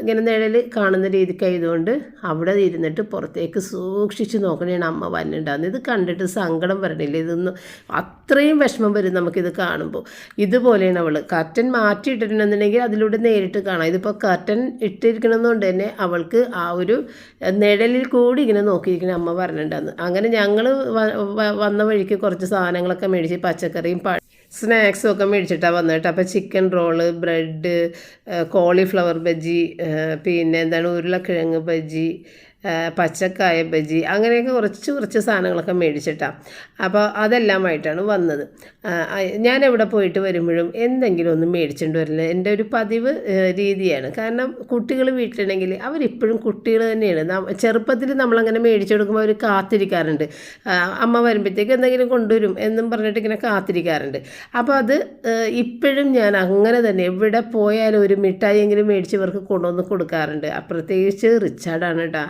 ഇങ്ങനെ നിഴൽ കാണുന്ന രീതിക്ക് ആയതുകൊണ്ട് അവിടെ ഇരുന്നിട്ട് പുറത്തേക്ക് സൂക്ഷിച്ച് നോക്കണേണ് അമ്മ വന്നിട്ടുണ്ടാകുന്നത് ഇത് കണ്ടിട്ട് സങ്കടം വരണില്ല. ഇതൊന്നും അത്രയും വിഷമം വരും നമുക്കിത് കാണുമ്പോൾ. ഇതുപോലെയാണ് അവൾ കർട്ടൻ മാറ്റിയിട്ടിട്ടുണ്ടെന്നുണ്ടെങ്കിൽ അതിലൂടെ നേരിട്ട് കാണാം. ഇതിപ്പോൾ കർട്ടൻ ഇട്ടിരിക്കണമെന്നുകൊണ്ട് തന്നെ അവൾക്ക് ആ ഒരു നിഴലിൽ കൂടി ഇങ്ങനെ നോക്കിയിരിക്കണേ അമ്മ പറഞ്ഞിട്ടുണ്ടായിരുന്നു അങ്ങനെ ഞങ്ങൾ വന്ന വഴിക്ക് കുറച്ച് സാധനങ്ങളൊക്കെ മേടിച്ച് പച്ചക്കറിയും പഴ സ്നാക്സും ഒക്കെ മേടിച്ചിട്ടാണ് വന്നിട്ട് അപ്പോൾ chicken roll bread cauliflower bajji പിന്നെ എന്താണ് ഉരുളക്കിഴങ്ങ് ബജ്ജി പച്ചക്കായ ബജി അങ്ങനെയൊക്കെ കുറച്ച് കുറച്ച് സാധനങ്ങളൊക്കെ മേടിച്ചിട്ടാണ് അപ്പോൾ അതെല്ലാമായിട്ടാണ് വന്നത്. ഞാൻ എവിടെ പോയിട്ട് വരുമ്പോഴും എന്തെങ്കിലും ഒന്ന് മേടിച്ചുകൊണ്ട് വരില്ല എന്റെ ഒരു പതിവ് രീതിയാണ്. കാരണം കുട്ടികൾ വീട്ടിലുണ്ടെങ്കിൽ അവരിപ്പോഴും കുട്ടികൾ തന്നെയാണ്. ചെറുപ്പത്തിൽ നമ്മളങ്ങനെ മേടിച്ചു കൊടുക്കുമ്പോൾ അവർ കാത്തിരിക്കാറുണ്ട്. അമ്മ വരുമ്പോഴത്തേക്ക് എന്തെങ്കിലും കൊണ്ടുവരും എന്നും പറഞ്ഞിട്ട് ഇങ്ങനെ കാത്തിരിക്കാറുണ്ട്. അപ്പോൾ അത് ഇപ്പോഴും ഞാൻ അങ്ങനെ തന്നെ എവിടെ പോയാലും ഒരു മിഠായി എങ്കിലും മേടിച്ച് ഇവർക്ക് കൊണ്ടുവന്ന് കൊടുക്കാറുണ്ട്. പ്രത്യേകിച്ച് റിച്ചാർഡാണ് കേട്ടോ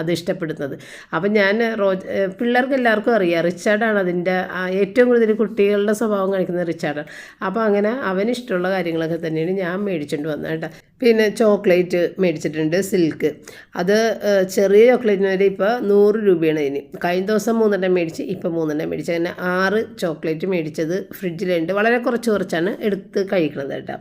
അത് ഇഷ്ടപ്പെടുന്നത്. അപ്പം ഞാൻ റോജ് പിള്ളേർക്ക് എല്ലാവർക്കും അറിയാം റിച്ചാർഡാണ് അതിന്റെ ഏറ്റവും കൂടുതൽ കുട്ടികളുടെ സ്വഭാവം കാണിക്കുന്നത് റിച്ചാർഡാണ്. അപ്പോൾ അങ്ങനെ അവന് ഇഷ്ടമുള്ള കാര്യങ്ങളൊക്കെ തന്നെയാണ് ഞാൻ മേടിച്ചുകൊണ്ട് വന്നത് കേട്ടോ. പിന്നെ ചോക്ലേറ്റ് മേടിച്ചിട്ടുണ്ട് സിൽക്ക്. അത് ചെറിയ ചോക്ലേറ്റിന് വരെ ഇപ്പോൾ നൂറ് രൂപയാണ് ഇനി കഴിഞ്ഞ ദിവസം മൂന്നെണ്ണം മേടിച്ച് ഇപ്പോൾ മൂന്നെണ്ണം മേടിച്ച്. അങ്ങനെ ആറ് ചോക്ലേറ്റ് മേടിച്ചത് ഫ്രിഡ്ജിലുണ്ട്. വളരെ കുറച്ച് കുറച്ചാണ് എടുത്ത് കഴിക്കുന്നത് കേട്ടോ.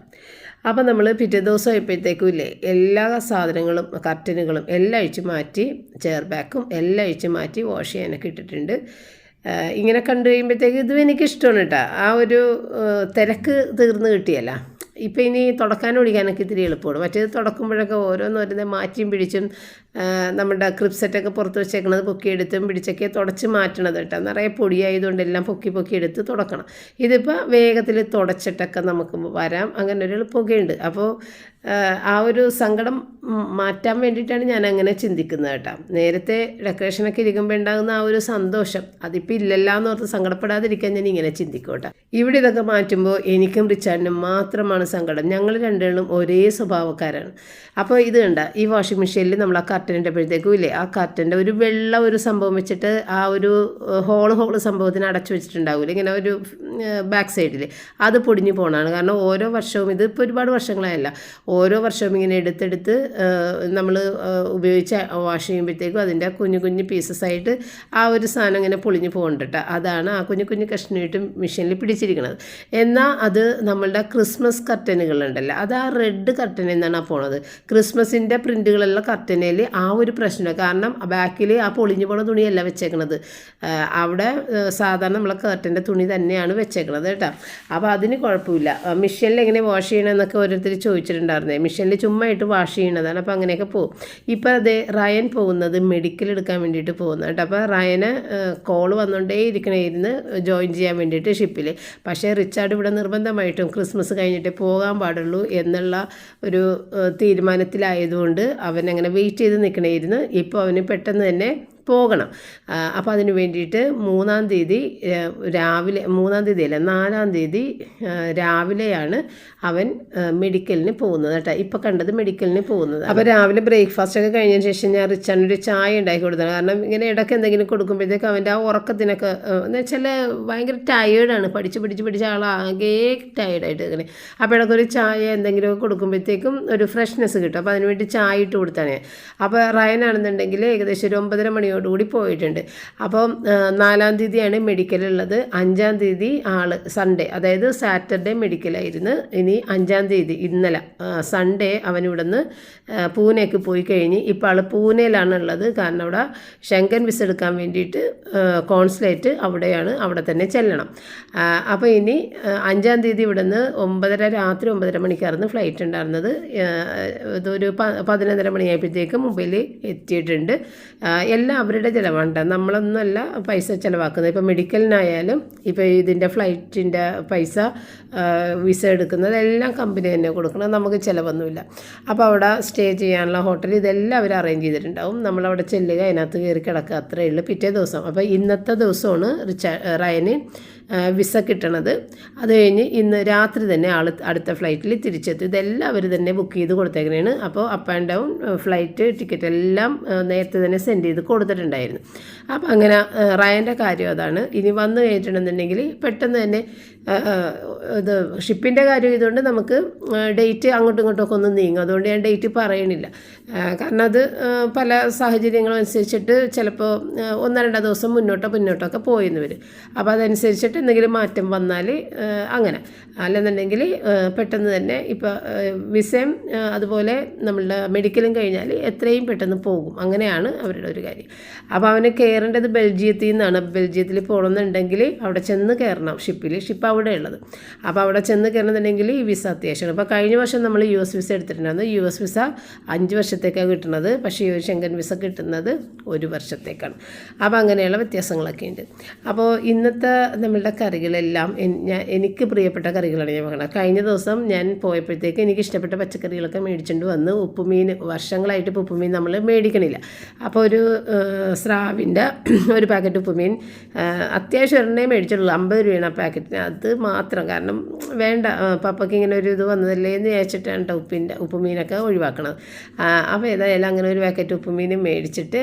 അപ്പോൾ നമ്മൾ പിറ്റേ ദിവസം ആയപ്പോഴത്തേക്കും ഇല്ലേ എല്ലാ സാധനങ്ങളും കർട്ടനുകളും എല്ലാം അഴിച്ച് മാറ്റി ചെയർ ബാക്കും എല്ലാം അഴിച്ച് മാറ്റി വാഷ് ചെയ്യാനൊക്കെ ഇട്ടിട്ടുണ്ട്. ഇങ്ങനെ കണ്ടു കഴിയുമ്പോഴത്തേക്ക് ഇതും എനിക്കിഷ്ടമാണ് കേട്ടോ. ആ ഒരു തിരക്ക് തീർന്ന് കിട്ടിയല്ല. ഇപ്പം ഇനി തുടക്കാനും ഒടിക്കാനൊക്കെ ഇത്തിരി എളുപ്പമാണ്. മറ്റേത് തുടക്കുമ്പോഴൊക്കെ ഓരോന്നോരോന്നെ മാറ്റിയും പിടിച്ചും നമ്മുടെ ക്രിപ്സെറ്റൊക്കെ പുറത്ത് വെച്ചേക്കണത് പൊക്കിയെടുത്തും പിടിച്ചൊക്കെ തുടച്ച് മാറ്റണത് കേട്ടോ. നിറയെ പൊടിയായതുകൊണ്ട് എല്ലാം പൊക്കി പൊക്കി എടുത്ത് തുടക്കണം. ഇതിപ്പോൾ വേഗത്തിൽ തുടച്ചിട്ടൊക്കെ നമുക്ക് വരാം. അങ്ങനെ ഒരു എളുപ്പമൊക്കെ ഉണ്ട്. അപ്പോൾ ആ, ഒരു സങ്കടം മാറ്റാൻ വേണ്ടിയിട്ടാണ് ഞാൻ അങ്ങനെ ചിന്തിക്കുന്നത് കേട്ടോ. നേരത്തെ ഡെക്കറേഷനൊക്കെ ഇരിക്കുമ്പോൾ ഉണ്ടാകുന്ന ആ ഒരു സന്തോഷം അതിപ്പോൾ ഇല്ലല്ല എന്ന് ഓർത്ത് സങ്കടപ്പെടാതിരിക്കാൻ ഞാൻ ഇങ്ങനെ ചിന്തിക്കും കേട്ടോ. ഇവിടെ ഇതൊക്കെ മാറ്റുമ്പോൾ എനിക്കും റിച്ചാർഡിനും മാത്രമാണ് സങ്കടം. ഞങ്ങൾ രണ്ടുപേരും ഒരേ സ്വഭാവക്കാരാണ്. അപ്പോൾ ഇത് കണ്ട ഈ വാഷിംഗ് മെഷീനിൽ നമ്മൾ ആ കർട്ടൻ ഇട്ടപ്പോഴത്തേക്കും ഇല്ലേ ആ കർട്ടന്റെ ഒരു വെള്ള ഒരു സംഭവം വെച്ചിട്ട് ആ ഒരു ഹോൾ ഹോൾ സംഭവത്തിന് അടച്ചു വെച്ചിട്ടുണ്ടാവില്ല ഇങ്ങനെ ഒരു ബാക്ക് സൈഡിൽ അത് പൊടിഞ്ഞു പോകണമാണ് കാരണം ഓരോ വർഷവും ഇത് ഒരുപാട് വർഷങ്ങളായല്ല. ഓരോ വർഷവും ഇങ്ങനെ എടുത്തെടുത്ത് നമ്മൾ ഉപയോഗിച്ച് വാഷ് ചെയ്യുമ്പോഴത്തേക്കും അതിന്റെ കുഞ്ഞു കുഞ്ഞു പീസസ് ആയിട്ട് ആ ഒരു സാധനം ഇങ്ങനെ പൊളിഞ്ഞു പോകുന്നുണ്ട് അതാണ് ആ കുഞ്ഞു കുഞ്ഞു കഷ്ണമായിട്ട് മെഷീനിൽ പിടിച്ചിരിക്കുന്നത് എന്നാൽ അത് നമ്മളുടെ ക്രിസ്മസ് കർട്ടനുകളുണ്ടല്ലോ അത് ആ റെഡ് കർട്ടൻ എന്നാണ് ആ പോണത് ക്രിസ്മസിന്റെ പ്രിന്റുകളുള്ള കർട്ടനിൽ ആ ഒരു പ്രശ്നം കാരണം ബാക്കിൽ ആ പൊളിഞ്ഞു പോണ തുണിയല്ല വെച്ചേക്കണത്. അവിടെ സാധാരണ നമ്മളെ കർട്ടന്റെ തുണി തന്നെയാണ് വെച്ചേക്കണത് കേട്ടോ അപ്പോൾ അതിന് കുഴപ്പമില്ല. മെഷീനിൽ എങ്ങനെ വാഷ് ചെയ്യണമെന്നൊക്കെ ഓരോരുത്തർ ചോദിച്ചിട്ടുണ്ടായിരുന്നേ മിഷനിൽ ചുമ്മാ ഇട്ട് വാഷ് ചെയ്യണതാണ്. അപ്പോൾ അങ്ങനെയൊക്കെ പോകും. ഇപ്പോൾ അതേ റയൻ പോകുന്നത് മെഡിക്കൽ എടുക്കാൻ വേണ്ടിയിട്ട് പോകുന്നത് കേട്ടോ. അപ്പോൾ റയന് കോൾ വന്നുകൊണ്ടേ ഇരിക്കണമായിരുന്നു ജോയിൻ ചെയ്യാൻ വേണ്ടിയിട്ട് ഷിപ്പിൽ പക്ഷേ റിച്ചാർഡ് ഇവിടെ നിർബന്ധമായിട്ടും ക്രിസ്മസ് കഴിഞ്ഞിട്ടേ പോകാൻ പാടുള്ളൂ എന്നുള്ള ഒരു തീരുമാനത്തിലായതുകൊണ്ട് അവനങ്ങനെ വെയിറ്റ് ചെയ്ത് നിൽക്കണമായിരുന്നു ഇപ്പോൾ അവന് പെട്ടെന്ന് തന്നെ പോകണം. അപ്പോൾ അതിന് വേണ്ടിയിട്ട് മൂന്നാം തീയതി രാവിലെ മൂന്നാം തീയതി അല്ല നാലാം തീയതി രാവിലെയാണ് അവൻ മെഡിക്കലിന് പോകുന്നത് കേട്ടോ. ഇപ്പോൾ കണ്ടത് മെഡിക്കലിന് പോകുന്നത്. അപ്പോൾ രാവിലെ ബ്രേക്ക്ഫാസ്റ്റ് ഒക്കെ കഴിഞ്ഞതിന് ശേഷം ഞാൻ റിച്ചാനൊരു ചായ ഉണ്ടാക്കി കൊടുത്തത് കാരണം ഇങ്ങനെ ഇടയ്ക്ക് എന്തെങ്കിലും കൊടുക്കുമ്പോഴത്തേക്ക് അവന്റെ ആ ഉറക്കത്തിനൊക്കെ എന്ന് വെച്ചാൽ ഭയങ്കര ടയേർഡാണ് പഠിച്ച് പഠിച്ച് പഠിച്ച ആളാകെ ടയേർഡായിട്ട് അങ്ങനെ അപ്പോൾ ഇടയ്ക്ക് ഒരു ചായ എന്തെങ്കിലുമൊക്കെ കൊടുക്കുമ്പോഴത്തേക്കും ഒരു ഫ്രഷ്നെസ് കിട്ടും. അപ്പോൾ അതിനുവേണ്ടി ചായ ഇട്ട് കൊടുത്താണ് അപ്പോൾ റയനാണെന്നുണ്ടെങ്കിൽ ഏകദേശം ഒരു ഒമ്പതര മണിയോടുകൂടി പോയിട്ടുണ്ട്. അപ്പം നാലാം തീയതിയാണ് മെഡിക്കൽ ഉള്ളത്. അഞ്ചാം തീയതി ആൾ സൺഡേ അതായത് സാറ്റർഡേ മെഡിക്കലായിരുന്നു ഇനി അഞ്ചാം തീയതി ഇന്നലെ സൺഡേ അവനിവിടുന്ന് പൂനെക്ക് പോയി കഴിഞ്ഞ് ഇപ്പോൾ ആൾ പൂനെയിലാണ് ഉള്ളത്. കാരണം അവിടെ ശങ്കൻ വിസ എടുക്കാൻ വേണ്ടിയിട്ട് കോൺസുലേറ്റ് അവിടെയാണ് അവിടെ തന്നെ ചെല്ലണം. അപ്പോൾ ഇനി അഞ്ചാം തീയതി ഇവിടുന്ന് ഒമ്പതര രാത്രി ഒമ്പതര മണിക്കായിരുന്നു ഫ്ലൈറ്റ് ഉണ്ടായിരുന്നത്. ഇതൊരു പതിനൊന്നര മണിയായപ്പോഴത്തേക്ക് മുംബൈയിൽ എത്തിയിട്ടുണ്ട്. എല്ലാം അവരുടെ ചിലവാണ് ട്ടോ. നമ്മളൊന്നുമല്ല പൈസ ചിലവാക്കുന്നത്. ഇപ്പോൾ മെഡിക്കലിനായാലും ഇപ്പോൾ ഇതിന്റെ ഫ്ലൈറ്റിന്റെ പൈസ വിസ എടുക്കുന്നത് എല്ലാം കമ്പനി തന്നെ കൊടുക്കണം. നമുക്ക് ചിലവൊന്നുമില്ല. അപ്പോൾ അവിടെ സ്റ്റേ ചെയ്യാനുള്ള ഹോട്ടൽ ഇതെല്ലാം അവർ അറേഞ്ച് ചെയ്തിട്ടുണ്ടാവും. നമ്മളവിടെ ചെല്ലുക അതിനകത്ത് കയറി കിടക്കുക. അത്രയേ ഉള്ളൂ പിറ്റേ ദിവസം. അപ്പോൾ ഇന്നത്തെ ദിവസമാണ് റിച്ച റയന് വിസ കിട്ടണത്. അത് കഴിഞ്ഞ് ഇന്ന് രാത്രി തന്നെ ആൾ അടുത്ത ഫ്ലൈറ്റിൽ തിരിച്ചെത്തും. ഇതെല്ലാം അവർ തന്നെ ബുക്ക് ചെയ്ത് കൊടുത്തേക്കണേണ്. അപ്പോൾ up and down flight ticket എല്ലാം നേരത്തെ തന്നെ സെൻഡ് ചെയ്ത് കൊടുത്തിട്ടുണ്ടായിരുന്നു. അപ്പോൾ അങ്ങനെ റയന്റെ കാര്യം അതാണ്. ഇനി വന്നു കഴിഞ്ഞിട്ടുണ്ടെന്നുണ്ടെങ്കിൽ പെട്ടെന്ന് തന്നെ ഇത് ഷിപ്പിന്റെ കാര്യം ഇതുകൊണ്ട് നമുക്ക് ഡേറ്റ് അങ്ങോട്ടും ഇങ്ങോട്ടും ഒക്കെ ഒന്ന് നീങ്ങും. അതുകൊണ്ട് ഞാൻ ഡേറ്റ് പറയണില്ല. കാരണം അത് പല സാഹചര്യങ്ങളും അനുസരിച്ചിട്ട് ചിലപ്പോൾ ഒന്നോ രണ്ടോ ദിവസം മുന്നോട്ടോ പിന്നോട്ടോ ഒക്കെ പോയെന്ന് വരും. അപ്പോൾ അതനുസരിച്ചിട്ട് എന്തെങ്കിലും മാറ്റം വന്നാൽ അങ്ങനെ. അല്ലെന്നുണ്ടെങ്കിൽ പെട്ടെന്ന് തന്നെ ഇപ്പോൾ വിസയും അതുപോലെ നമ്മളുടെ മെഡിക്കലും കഴിഞ്ഞാൽ എത്രയും പെട്ടെന്ന് പോകും. അങ്ങനെയാണ് അവരുടെ ഒരു കാര്യം. അപ്പോൾ അവന് കയറേണ്ടത് ബെൽജിയത്തിൽ നിന്നാണ് ബെൽജിയത്തിൽ പോകണമെന്നുണ്ടെങ്കിൽ അവിടെ ചെന്ന് കയറണം ഷിപ്പിൽ ഷിപ്പ് അവിടെ ഉള്ളത് അപ്പോൾ അവിടെ ചെന്ന് കയറണമെന്നുണ്ടെങ്കിൽ ഈ വിസ അത്യാവശ്യമാണ്. അപ്പോൾ കഴിഞ്ഞ വർഷം നമ്മൾ യു എസ് വിസ എടുത്തിട്ടുണ്ടായിരുന്നു. യു എസ് വിസ അഞ്ച് വർഷത്തേക്കാണ് കിട്ടുന്നത്. പക്ഷേ ഈ ഒരു ശങ്കൻ വിസ കിട്ടുന്നത് ഒരു വർഷത്തേക്കാണ്. അപ്പോൾ അങ്ങനെയുള്ള വ്യത്യാസങ്ങളൊക്കെ ഉണ്ട് അപ്പോൾ ഇന്നത്തെ നമ്മളുടെ കറികളെല്ലാം എൻ- ഞാൻ എനിക്ക് പ്രിയപ്പെട്ട കറികളാണ് ഞാൻ പറയുന്നത് കഴിഞ്ഞ ദിവസം ഞാൻ പോയപ്പോഴത്തേക്ക് എനിക്ക് ഇഷ്ടപ്പെട്ട പച്ചക്കറികളൊക്കെ മേടിച്ചുകൊണ്ട് വന്ന് ഉപ്പുമീൻ വർഷങ്ങളായിട്ട് ഇപ്പോൾ ഉപ്പുമീൻ നമ്മൾ മേടിക്കണില്ല. അപ്പോൾ ഒരു സ്രാവിന്റെ ഒരു പാക്കറ്റ് ഉപ്പുമീൻ അത്യാവശ്യം ഒരെണ്ണേ മേടിച്ചുള്ളൂ അമ്പത് രൂപയാണ് ആ പാക്കറ്റിന്. അത് മാത്രം. കാരണം വേണ്ട പപ്പയ്ക്ക് ഇങ്ങനെ ഒരു ഇത് വന്നതല്ലേ എന്ന് വിചാരിച്ചിട്ടാണ് കേട്ടോ ഉപ്പിന്റെ ഉപ്പുമീനൊക്കെ ഒഴിവാക്കണത്. അപ്പോൾ ഏതായാലും അങ്ങനെ ഒരു പാക്കറ്റ് ഉപ്പുമീൻ മേടിച്ചിട്ട്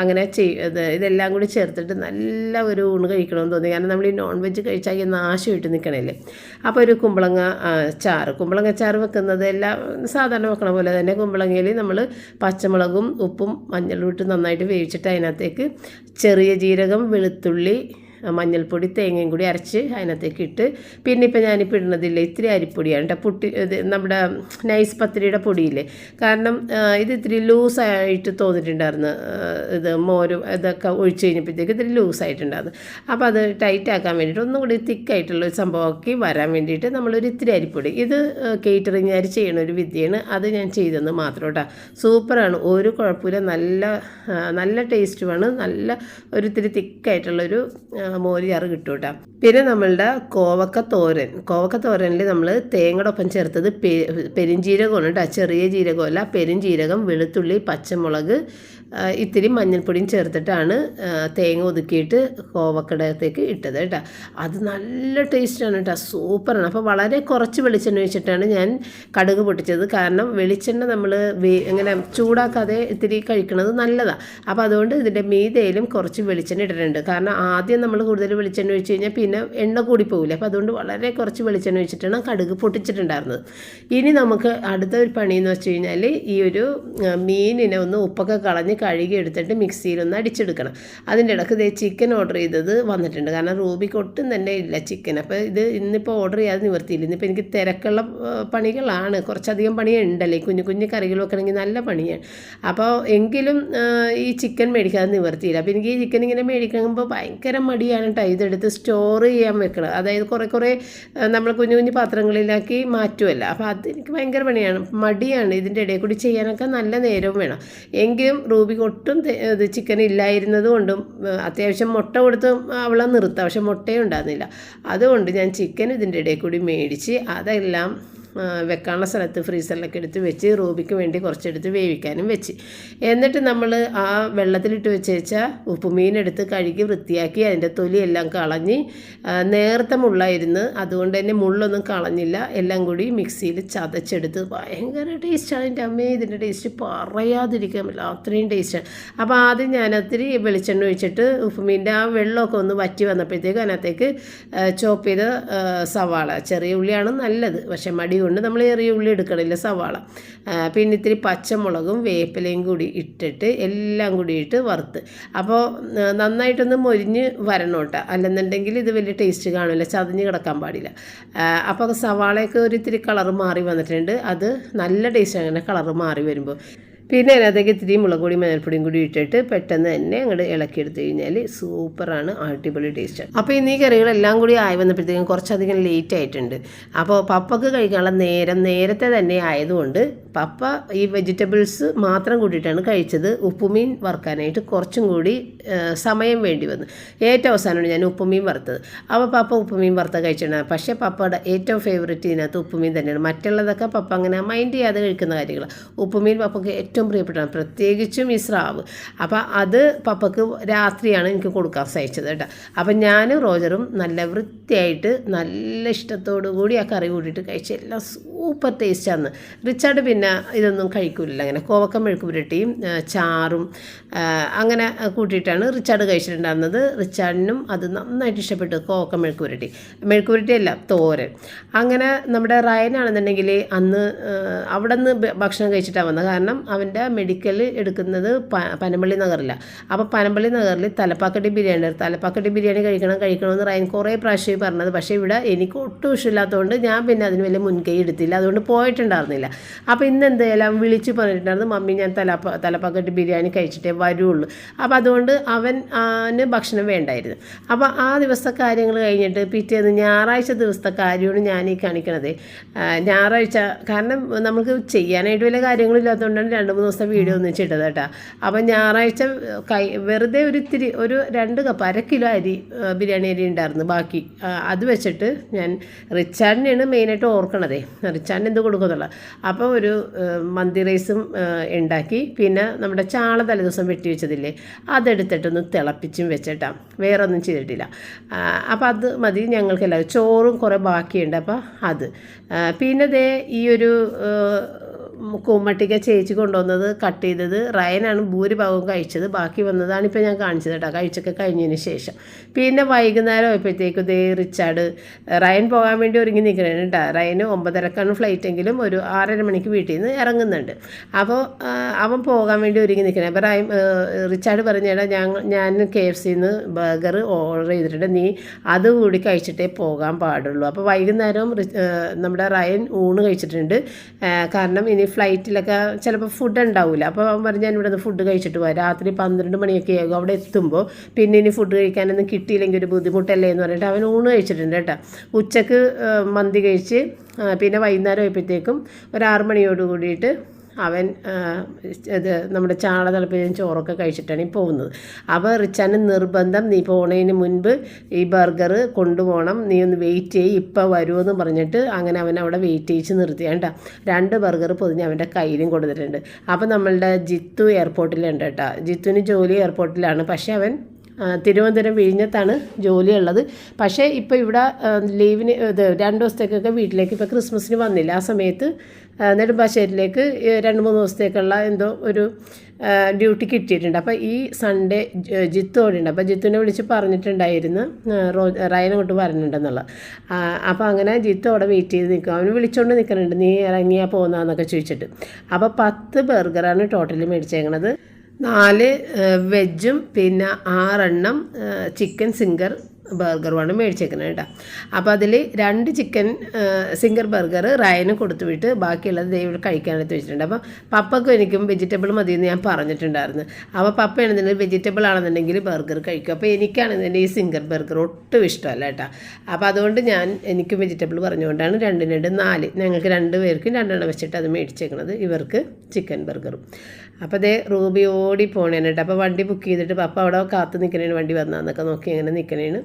അങ്ങനെ ചെയ് ഇതെല്ലാം കൂടി ചേർത്തിട്ട് നല്ല ഒരു ഊണ് കഴിക്കണമെന്ന് തോന്നി. കാരണം നമ്മൾ ഈ നോൺ വെജ് കഴിച്ചാൽ ഈ നാശമായിട്ട് നിൽക്കണല്ലേ? അപ്പോൾ ഒരു കുമ്പളങ്ങ ചാറ്. കുമ്പളങ്ങ ചാറ് വെക്കുന്നത് എല്ലാം സാധാരണ വെക്കണ പോലെ തന്നെ കുമ്പളങ്ങയിൽ നമ്മൾ പച്ചമുളകും ഉപ്പും മഞ്ഞളും ഇട്ട് നന്നായിട്ട് വേവിച്ചിട്ട് അതിനകത്തേക്ക് ചെറിയ ജീരകം വെളുത്തുള്ളി മഞ്ഞൾപ്പൊടി തേങ്ങയും കൂടി അരച്ച് അതിനകത്തേക്ക് ഇട്ട്. പിന്നെ ഇപ്പം ഞാനിപ്പോൾ ഇടുന്നതില്ല ഇത്തിരി അരിപ്പൊടിയാണ്. കേട്ടോ പുട്ടി ഇത് നമ്മുടെ നൈസ് പത്തിരിയുടെ പൊടിയില്ലേ? കാരണം ഇത് ഇത്തിരി ലൂസായിട്ട് തോന്നിയിട്ടുണ്ടായിരുന്നു. ഇത് മോരും ഇതൊക്കെ ഒഴിച്ച് കഴിഞ്ഞപ്പോഴത്തേക്ക് ഇത്തിരി ലൂസായിട്ടുണ്ടായിരുന്നു. അപ്പോൾ അത് ടൈറ്റ് ആക്കാൻ വേണ്ടിയിട്ട് ഒന്നും കൂടി തിക്കായിട്ടുള്ള ഒരു സംഭവമാക്കി വരാൻ വേണ്ടിയിട്ട് നമ്മളൊരു ഇത്തിരി അരിപ്പൊടി. ഇത് കേറ്ററിങ് അരി ചെയ്യണ ഒരു വിദ്യയാണ്. അത് ഞാൻ ചെയ്തെന്ന് മാത്രം കേട്ടോ സൂപ്പറാണ്. ഒരു കുഴപ്പമില്ല. നല്ല നല്ല ടേസ്റ്റുമാണ്. നല്ല ഒരു ഇത്തിരി തിക്കായിട്ടുള്ളൊരു മോര് ചാറ് കിട്ടും കേട്ടോ പിന്നെ നമ്മളുടെ കോവക്ക തോരൻ കോവക്ക തോരനിൽ നമ്മൾ തേങ്ങയുടെ ഒപ്പം ചേർത്തത് പെരിഞ്ജീരകമാണ് കേട്ടോ ചെറിയ ജീരകമല്ല പെരിഞ്ജീരകം വെളുത്തുള്ളി പച്ചമുളക് ഇത്തിരി മഞ്ഞൾപ്പൊടിയും ചേർത്തിട്ടാണ് തേങ്ങ ഒതുക്കിയിട്ട് കോവക്കടത്തേക്ക് ഇട്ടത് കേട്ടോ. അത് നല്ല ടേസ്റ്റാണ് കേട്ടോ സൂപ്പറാണ്. അപ്പോൾ വളരെ കുറച്ച് വെളിച്ചെണ്ണ ഒഴിച്ചിട്ടാണ് ഞാൻ കടുക് പൊട്ടിച്ചത്. കാരണം വെളിച്ചെണ്ണ നമ്മൾ ഇങ്ങനെ ചൂടാക്കാതെ ഇത്തിരി കഴിക്കുന്നത് നല്ലതാണ് അപ്പോൾ അതുകൊണ്ട് ഇതിന്റെ മീതയിലും കുറച്ച് വെളിച്ചെണ്ണ ഇട്ടിട്ടുണ്ട്. കാരണം ആദ്യം നമ്മൾ കൂടുതൽ വെളിച്ചെണ്ണ ഒഴിച്ച് കഴിഞ്ഞാൽ പിന്നെ എണ്ണ കൂടി പോകില്ല അപ്പോൾ അതുകൊണ്ട് വളരെ കുറച്ച് വെളിച്ചെണ്ണ ഒഴിച്ചിട്ടാണ് കടുക് പൊട്ടിച്ചിട്ടുണ്ടായിരുന്നത്. ഇനി നമുക്ക് അടുത്ത ഒരു പണിയെന്ന് വെച്ച് കഴിഞ്ഞാൽ ഈ ഒരു മീനിനെ ഒന്ന് ഉപ്പൊക്കെ കളഞ്ഞ് കഴുകി എടുത്തിട്ട് മിക്സിയിൽ ഒന്ന് അടിച്ചെടുക്കണം. അതിന്റെ ഇടയ്ക്ക് ഇതേ ചിക്കൻ ഓർഡർ ചെയ്തത് വന്നിട്ടുണ്ട്. കാരണം റൂബിക്ക് ഒട്ടും തന്നെ ഇല്ല ചിക്കൻ അപ്പോൾ ഇത് ഇന്നിപ്പോൾ ഓർഡർ ചെയ്യാതെ നിവർത്തിയില്ല. ഇന്നിപ്പോൾ എനിക്ക് തിരക്കുള്ള പണികളാണ്. കുറച്ചധികം പണിയുണ്ടല്ലേ? കുഞ്ഞു കുഞ്ഞു കറികൾ വെക്കണമെങ്കിൽ നല്ല പണിയാണ്. അപ്പോൾ എങ്കിലും ഈ ചിക്കൻ മേടിക്കാതെ നിവർത്തിയില്ല. അപ്പോൾ എനിക്ക് ഈ ചിക്കൻ ഇങ്ങനെ മേടിക്കുമ്പോൾ ഭയങ്കര മടിയാണ് കേട്ടോ ഇതെടുത്ത് സ്റ്റോർ ചെയ്യാൻ വെക്കണം. അതായത് കുറേ കുറേ നമ്മൾ കുഞ്ഞു കുഞ്ഞു പാത്രങ്ങളിലാക്കി മാറ്റുമല്ല അപ്പോൾ അത് എനിക്ക് ഭയങ്കര പണിയാണ്. മടിയാണ്. ഇതിന്റെ ഇടയിൽ കൂടി ചെയ്യാനൊക്കെ നല്ല നേരവും വേണം. എങ്കിലും റൂബിക്ക് ഒട്ടും ഇത് ചിക്കൻ ഇല്ലായിരുന്നത് കൊണ്ടും അത്യാവശ്യം മുട്ട കൊടുത്ത് അവളെ നിർത്താം. പക്ഷെ മുട്ടയും ഉണ്ടായിരുന്നില്ല അതുകൊണ്ട് ഞാൻ ചിക്കൻ ഇതിന്റെ ഇടയിൽ കൂടി മേടിച്ച് അതെല്ലാം വെക്കാനുള്ള സ്ഥലത്ത് ഫ്രീസറിലൊക്കെ എടുത്ത് വെച്ച് റൂബിക്ക് വേണ്ടി കുറച്ചെടുത്ത് വേവിക്കാനും വെച്ച്. എന്നിട്ട് നമ്മൾ ആ വെള്ളത്തിലിട്ട് വെച്ച് വെച്ചാൽ ഉപ്പുമീൻ എടുത്ത് കഴുകി വൃത്തിയാക്കി അതിന്റെ തൊലിയെല്ലാം കളഞ്ഞ് നേർത്ത മുള്ളായിരുന്നു. അതുകൊണ്ട് തന്നെ മുള്ളൊന്നും കളഞ്ഞില്ല. എല്ലാം കൂടി മിക്സിയിൽ ചതച്ചെടുത്ത് ഭയങ്കര ടേസ്റ്റാണ് എന്റെ അമ്മയെ ഇതിന്റെ ടേസ്റ്റ് പറയാതിരിക്കാൻ പറ്റില്ല. അത്രയും ടേസ്റ്റാണ്. അപ്പോൾ ആദ്യം ഞാൻ ഒത്തിരി വെളിച്ചെണ്ണ ഒഴിച്ചിട്ട് ഉപ്പുമീന്റെ ആ വെള്ളമൊക്കെ ഒന്ന് വറ്റി വന്നപ്പോഴത്തേക്ക് അതിനകത്തേക്ക് ചോപ്പ് ചെയ്ത സവാള. ചെറിയ ഉള്ളിയാണ് നല്ലത്. പക്ഷേ മടി കൊണ്ട് നമ്മൾ ചെറിയ ഉള്ളി എടുക്കണില്ല സവാള. പിന്നെ ഇത്തിരി പച്ചമുളകും വേപ്പിലയും കൂടി ഇട്ടിട്ട് എല്ലാം കൂടി ഇട്ട് വറുത്ത്. അപ്പോൾ നന്നായിട്ടൊന്ന് മൊരിഞ്ഞ് വരണം കേട്ടോ. അല്ലെന്നുണ്ടെങ്കിൽ ഇത് വലിയ ടേസ്റ്റ് കാണില്ല ചതഞ്ഞ് കിടക്കാൻ പാടില്ല. അപ്പോൾ സവാളയൊക്കെ ഒരു ഇത്തിരി കളറ് മാറി വന്നിട്ടുണ്ട്. അത് നല്ല ടേസ്റ്റ് അങ്ങനെ കളർ മാറി വരുമ്പോൾ. പിന്നെ അതിനകത്തേക്ക് ഇത്തിരി മുളക് പൊടി മഞ്ഞൾപ്പൊടിയും കൂടി ഇട്ടിട്ട് പെട്ടെന്ന് തന്നെ അങ്ങോട്ട് ഇളക്കിയെടുത്ത് കഴിഞ്ഞാൽ സൂപ്പറാണ് അടിപൊളി ടേസ്റ്റാണ് അപ്പോൾ ഇന്ന് കറികളെല്ലാം കൂടി ആയി വന്നപ്പോഴത്തേക്കും കുറച്ചധികം ലേറ്റ് ആയിട്ടുണ്ട്. അപ്പോൾ പപ്പക്ക് കഴിക്കാനുള്ള നേരം നേരത്തെ തന്നെ ആയതുകൊണ്ട് പപ്പ ഈ വെജിറ്റബിൾസ് മാത്രം കൂട്ടിയിട്ടാണ് കഴിച്ചത്. ഉപ്പുമീൻ വറുക്കാനായിട്ട് കുറച്ചും കൂടി സമയം വേണ്ടി വന്നു. ഏറ്റവും അവസാനമാണ് ഞാൻ ഉപ്പുമീൻ വറുത്തത്. അപ്പോൾ പപ്പ ഉപ്പുമീൻ വറുത്ത കഴിച്ചിട്ടുണ്ട് പക്ഷേ പപ്പയുടെ ഏറ്റവും ഫേവറേറ്റ് ഇതിനകത്ത് ഉപ്പുമീൻ തന്നെയാണ്. മറ്റുള്ളതൊക്കെ പപ്പ അങ്ങനെ മൈൻഡ് ചെയ്യാതെ കഴിക്കുന്ന കാര്യങ്ങളാണ് ഉപ്പുമീൻ പപ്പക്ക് ഏറ്റവും പ്രിയപ്പെട്ടതാണ്. പ്രത്യേകിച്ചും ഈ സ്രാവ്. അപ്പോൾ അത് പപ്പക്ക് രാത്രിയാണ് എനിക്ക് കൊടുക്കാൻ സഹിച്ചത് കേട്ടോ. അപ്പം ഞാനും റോജറും നല്ല വൃത്തിയായിട്ട് നല്ല ഇഷ്ടത്തോടു കൂടി ആ കറി കൂട്ടിയിട്ട് കഴിച്ച് എല്ലാം സൂപ്പർ ടേസ്റ്റാണ് റിച്ചാർഡ് പിന്നെ ഇതൊന്നും കഴിക്കില്ല അങ്ങനെ. കോവക്ക മെഴുക്ക് പുരട്ടിയും ചാറും അങ്ങനെ കൂട്ടിയിട്ടാണ് റിച്ചാർഡ് കഴിച്ചിട്ടുണ്ടായിരുന്നത്. റിച്ചാർഡിനും അത് നന്നായിട്ട് ഇഷ്ടപ്പെട്ടു കോവക്ക മെഴുക്ക് പുരട്ടി. മെഴുക്ക് പുരട്ടി അല്ല തോരൻ. അങ്ങനെ നമ്മുടെ റയനാണെന്നുണ്ടെങ്കിൽ അന്ന് അവിടെ നിന്ന് ഭക്ഷണം കഴിച്ചിട്ടാണ് വന്നത്. കാരണം അവന്റെ അവന്റെ മെഡിക്കൽ എടുക്കുന്നത് പനമ്പള്ളി നഗറിലാണ് അപ്പോൾ പനമ്പള്ളി നഗറിൽ തലപ്പാക്കട്ടി ബിരിയാണി. തലപ്പാക്കട്ടി ബിരിയാണി കഴിക്കണം കഴിക്കണമെന്ന് റയൻ കുറേ പ്രാവശ്യം പറഞ്ഞത്. പക്ഷേ ഇവിടെ എനിക്ക് ഒട്ടും ഇഷ്ടമില്ലാത്തതുകൊണ്ട് ഞാൻ പിന്നെ അതിന് വലിയ മുൻകൈ എടുത്തില്ല. അതുകൊണ്ട് പോയിട്ടുണ്ടായിരുന്നില്ല. അപ്പോൾ ഇന്ന് എന്തായാലും വിളിച്ച് പറഞ്ഞിട്ടുണ്ടായിരുന്നു മമ്മി ഞാൻ തലപ്പ തലപ്പാക്കട്ടി ബിരിയാണി കഴിച്ചിട്ടേ വരുള്ളൂ. അപ്പോൾ അതുകൊണ്ട് അവൻ അവന് ഭക്ഷണം വേണ്ടായിരുന്നു. അപ്പോൾ ആ ദിവസത്തെ കാര്യങ്ങൾ കഴിഞ്ഞിട്ട് പിറ്റേന്ന് ഞായറാഴ്ച ദിവസത്തെ കാര്യമാണ് ഞാൻ ഈ കാണിക്കണത്. ഞായറാഴ്ച കാരണം നമുക്ക് ചെയ്യാനായിട്ട് വലിയ കാര്യങ്ങളില്ലാത്തതുകൊണ്ടാണ് രണ്ട് മൂന്ന് ദിവസത്തെ വീഡിയോ ഒന്നിച്ചിട്ടത് കേട്ടോ. അപ്പം ഞായറാഴ്ച കൈ വെറുതെ ഒരു ഇത്തിരി ഒരു രണ്ട് കപ്പ് അര കിലോ അരി ബിരിയാണി അരി ഉണ്ടായിരുന്നു. ബാക്കി അത് വെച്ചിട്ട് ഞാൻ റിച്ചാർഡിനെയാണ് മെയിനായിട്ട് ഓർക്കണതേ. റിച്ചാർഡിന് എന്ത് കൊടുക്കുന്നുള്ള അപ്പോൾ ഒരു മന്തി റൈസും ഉണ്ടാക്കി. പിന്നെ നമ്മുടെ ചാള തലേദിവസം വെട്ടി വെച്ചതില്ലേ അതെടുത്തിട്ടൊന്ന് തിളപ്പിച്ചും വെച്ചിട്ടാ. വേറെ ഒന്നും ചെയ്തിട്ടില്ല അപ്പോൾ അത് മതി. ഞങ്ങൾക്കെല്ലാം ചോറും കുറേ ബാക്കിയുണ്ട്. അപ്പോൾ അത് പിന്നെ ദേ ഈ ഒരു കൂമ്മട്ടിക്ക ചേച്ചി കൊണ്ടുവന്നത് കട്ട് ചെയ്തത്. റയനാണ് ഭൂരിഭാഗവും കഴിച്ചത്. ബാക്കി വന്നതാണ് ഇപ്പോൾ ഞാൻ കാണിച്ചത് കേട്ടോ. കഴിച്ചൊക്കെ കഴിഞ്ഞതിന് ശേഷം. പിന്നെ വൈകുന്നേരം ആയപ്പോഴത്തേക്കും ദേ റിച്ചാർഡ് റയൻ പോകാൻ വേണ്ടി ഒരുങ്ങി നിൽക്കണേ കേട്ടോ. റയന് ഒമ്പതരക്കാണ് ഫ്ലൈറ്റ് എങ്കിലും ഒരു ആറര മണിക്ക് വീട്ടിൽ നിന്ന് ഇറങ്ങുന്നുണ്ട്. അപ്പോൾ അവൻ പോകാൻ വേണ്ടി ഒരുങ്ങി നിൽക്കണേ അപ്പോൾ റയൻ റിച്ചാർഡ് പറഞ്ഞേടാ ഞാൻ ഞാൻ കെ എഫ് സിന്ന് ബർഗർ ഓർഡർ ചെയ്തിട്ടുണ്ട്. നീ അതുകൂടി കഴിച്ചിട്ടേ പോകാൻ പാടുള്ളൂ. അപ്പോൾ വൈകുന്നേരം നമ്മുടെ റയൻ ഊണ് കഴിച്ചിട്ടുണ്ട്. കാരണം ഇനി ഫ്ലൈറ്റിലൊക്കെ ചിലപ്പോൾ ഫുഡ് ഉണ്ടാവില്ല അപ്പോൾ അവൻ പറഞ്ഞു ഞാൻ ഇവിടെ നിന്ന് ഫുഡ് കഴിച്ചിട്ട് പോകാം രാത്രി പന്ത്രണ്ട് മണിയൊക്കെ ആകും. അവിടെ എത്തുമ്പോൾ പിന്നെ ഇനി ഫുഡ് കഴിക്കാനൊന്നും കിട്ടിയില്ലെങ്കിൽ ഒരു ബുദ്ധിമുട്ടല്ലേ എന്ന് പറഞ്ഞിട്ട് അവൻ ഊണ് കഴിച്ചിട്ടുണ്ട് കേട്ടോ. ഉച്ചയ്ക്ക് മന്തി കഴിച്ച് പിന്നെ വൈകുന്നേരം ആയപ്പോഴത്തേക്കും ഒരു ആറ് മണിയോട് കൂടിയിട്ട് അവൻ ഇത് നമ്മുടെ ചാള തിളപ്പിച്ച ചോറൊക്കെ കഴിച്ചിട്ടാണ് ഈ പോകുന്നത്. അപ്പോൾ റിച്ചാന് നിർബന്ധം നീ പോണതിന് മുൻപ് ഈ ബർഗർ കൊണ്ടുപോകണം നീ ഒന്ന് വെയിറ്റ് ചെയ്യ് ഇപ്പം വരുമെന്ന് പറഞ്ഞിട്ട് അങ്ങനെ അവൻ അവിടെ വെയിറ്റ് ചെയ്ച്ച് നിർത്തിയാണ്ട രണ്ട് ബർഗർ പൊതിഞ്ഞ് അവന്റെ കയ്യിലും കൊടുത്തിട്ടുണ്ട്. അപ്പോൾ നമ്മളുടെ ജിത്തു എയർപോർട്ടിലുണ്ട് കേട്ടോ. ജിത്തുവിന് ജോലി എയർപോർട്ടിലാണ് പക്ഷേ അവൻ തിരുവനന്തപുരം വിഴിഞ്ഞത്താണ് ജോലിയുള്ളത്. പക്ഷേ ഇപ്പോൾ ഇവിടെ ലീവിന് ഇത് രണ്ട് ദിവസത്തേക്കൊക്കെ വീട്ടിലേക്ക് ഇപ്പോൾ ക്രിസ്മസിന് വന്നില്ല. ആ സമയത്ത് നെടുമ്പാശ്ശേരിയിലേക്ക് രണ്ട് മൂന്ന് ദിവസത്തേക്കുള്ള എന്തോ ഒരു ഡ്യൂട്ടി കിട്ടിയിട്ടുണ്ട്. അപ്പോൾ ഈ സൺഡേ ജിത്തു ഉണ്ട് അപ്പോൾ ജിത്തുവിനെ വിളിച്ച് പറഞ്ഞിട്ടുണ്ടായിരുന്നു. റോ റയനെ കൊണ്ട് വരണുണ്ടെന്നുള്ള ആ, അപ്പോൾ അങ്ങനെ ജിത്തു അവിടെ വെയിറ്റ് ചെയ്ത് നിൽക്കും. അവന് വിളിച്ചുകൊണ്ട് നിൽക്കുന്നുണ്ട് നീ ഇറങ്ങിയാൽ പോകുന്നതെന്നൊക്കെ ചോദിച്ചിട്ട്. അപ്പോൾ പത്ത് ബർഗറാണ് ടോട്ടലി മേടിച്ചേക്കണത്. നാല് വെജ്ജും വെജും പിന്നെ ആറെണ്ണം ചിക്കൻ സിംഗർ ബർഗറുമാണ് മേടിച്ചേക്കുന്നത് കേട്ടോ. അപ്പോൾ അതിൽ രണ്ട് ചിക്കൻ സിംഗർ ബർഗർ റായന് കൊടുത്തു വിട്ട് ബാക്കിയുള്ളത് ദൈവം കഴിക്കാനെടുത്ത് വെച്ചിട്ടുണ്ട്. അപ്പോൾ പപ്പക്കും എനിക്കും വെജിറ്റബിൾ മതി എന്ന് ഞാൻ പറഞ്ഞിട്ടുണ്ടായിരുന്നു. അപ്പോൾ പപ്പ ആണെന്നുണ്ടെങ്കിൽ വെജിറ്റബിൾ ആണെന്നുണ്ടെങ്കിൽ ബർഗർ കഴിക്കും. അപ്പോൾ എനിക്കാണെന്നുണ്ടെങ്കിൽ ഈ സിംഗർ ബർഗർ ഒട്ടും ഇഷ്ടമല്ല കേട്ടോ. അപ്പോൾ അതുകൊണ്ട് ഞാൻ എനിക്കും വെജിറ്റബിൾ പറഞ്ഞുകൊണ്ടാണ് രണ്ടിന് രണ്ട് നാല്. ഞങ്ങൾക്ക് രണ്ട് പേർക്കും രണ്ടെണ്ണം വെച്ചിട്ട് അത് മേടിച്ചേക്കണത് ഇവർക്ക് ചിക്കൻ ബർഗറും അപ്പോൾ അതേ റൂബി ഓടി പോണേന് കേട്ടോ. അപ്പോൾ വണ്ടി ബുക്ക് ചെയ്തിട്ട് പപ്പ അവിടെ കാത്തു നിൽക്കണേന് വണ്ടി വന്നാന്നൊക്കെ നോക്കി അങ്ങനെ നിൽക്കണേന്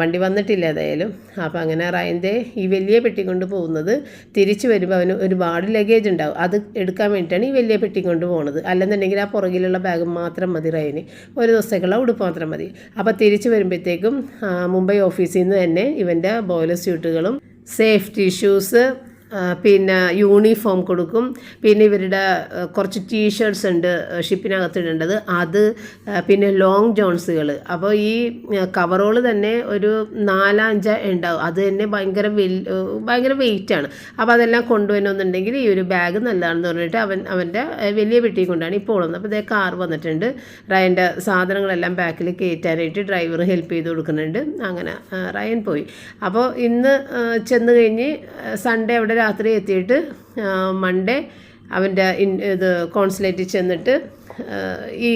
വണ്ടി വന്നിട്ടില്ല ഏതായാലും. അപ്പോൾ അങ്ങനെ റയന്റെ ഈ വലിയ പെട്ടി കൊണ്ട് പോകുന്നത് തിരിച്ചു വരുമ്പോൾ അവന് ഒരുപാട് ലഗേജ് ഉണ്ടാവും. അത് എടുക്കാൻ വേണ്ടിയിട്ടാണ് ഈ വലിയ പെട്ടി കൊണ്ട് പോകുന്നത് അല്ലെന്നുണ്ടെങ്കിൽ ആ പുറകിലുള്ള ബാഗ് മാത്രം മതി റയന്. ഒരു ദിവസത്തേക്കുള്ള ഉടുപ്പ് മാത്രം മതി. അപ്പോൾ തിരിച്ചു വരുമ്പോഴത്തേക്കും മുംബൈ ഓഫീസിൽ നിന്ന് തന്നെ ഇവന്റെ ബോയിലർ സ്യൂട്ടുകളും സേഫ്റ്റി ഷൂസ് പിന്നെ യൂണിഫോം കൊടുക്കും. പിന്നെ ഇവരുടെ കുറച്ച് ടീഷർട്സ് ഉണ്ട് ഷിപ്പിനകത്ത് ഇടേണ്ടത്. അത് പിന്നെ ലോങ് ജോൺസുകൾ അപ്പോൾ ഈ കവറോൾ തന്നെ ഒരു നാലഞ്ച് ഉണ്ടാവും. അത് തന്നെ ഭയങ്കര വെൽ ഭയങ്കര വെയിറ്റാണ് അപ്പോൾ അതെല്ലാം കൊണ്ടുവരണമെന്നുണ്ടെങ്കിൽ ഈ ഒരു ബാഗ് നല്ലതാണെന്ന് പറഞ്ഞിട്ട് അവൻ അവന്റെ വലിയ പെട്ടി കൊണ്ടാണ് ഇപ്പോൾ ഉള്ളത്. അപ്പോൾ ഇതേ കാർ വന്നിട്ടുണ്ട്. റയന്റെ സാധനങ്ങളെല്ലാം ബാക്കിൽ കയറ്റാനായിട്ട് ഡ്രൈവർ ഹെൽപ്പ് ചെയ്ത് കൊടുക്കുന്നുണ്ട്. അങ്ങനെ റയൻ പോയി. അപ്പോൾ ഇന്ന് ചെന്ന് കഴിഞ്ഞ് സൺഡേ അവിടെ രാത്രി എത്തിയിട്ട് മൺഡേ അവന്റെ ഇത് കോൺസുലേറ്റിൽ ചെന്നിട്ട് ഈ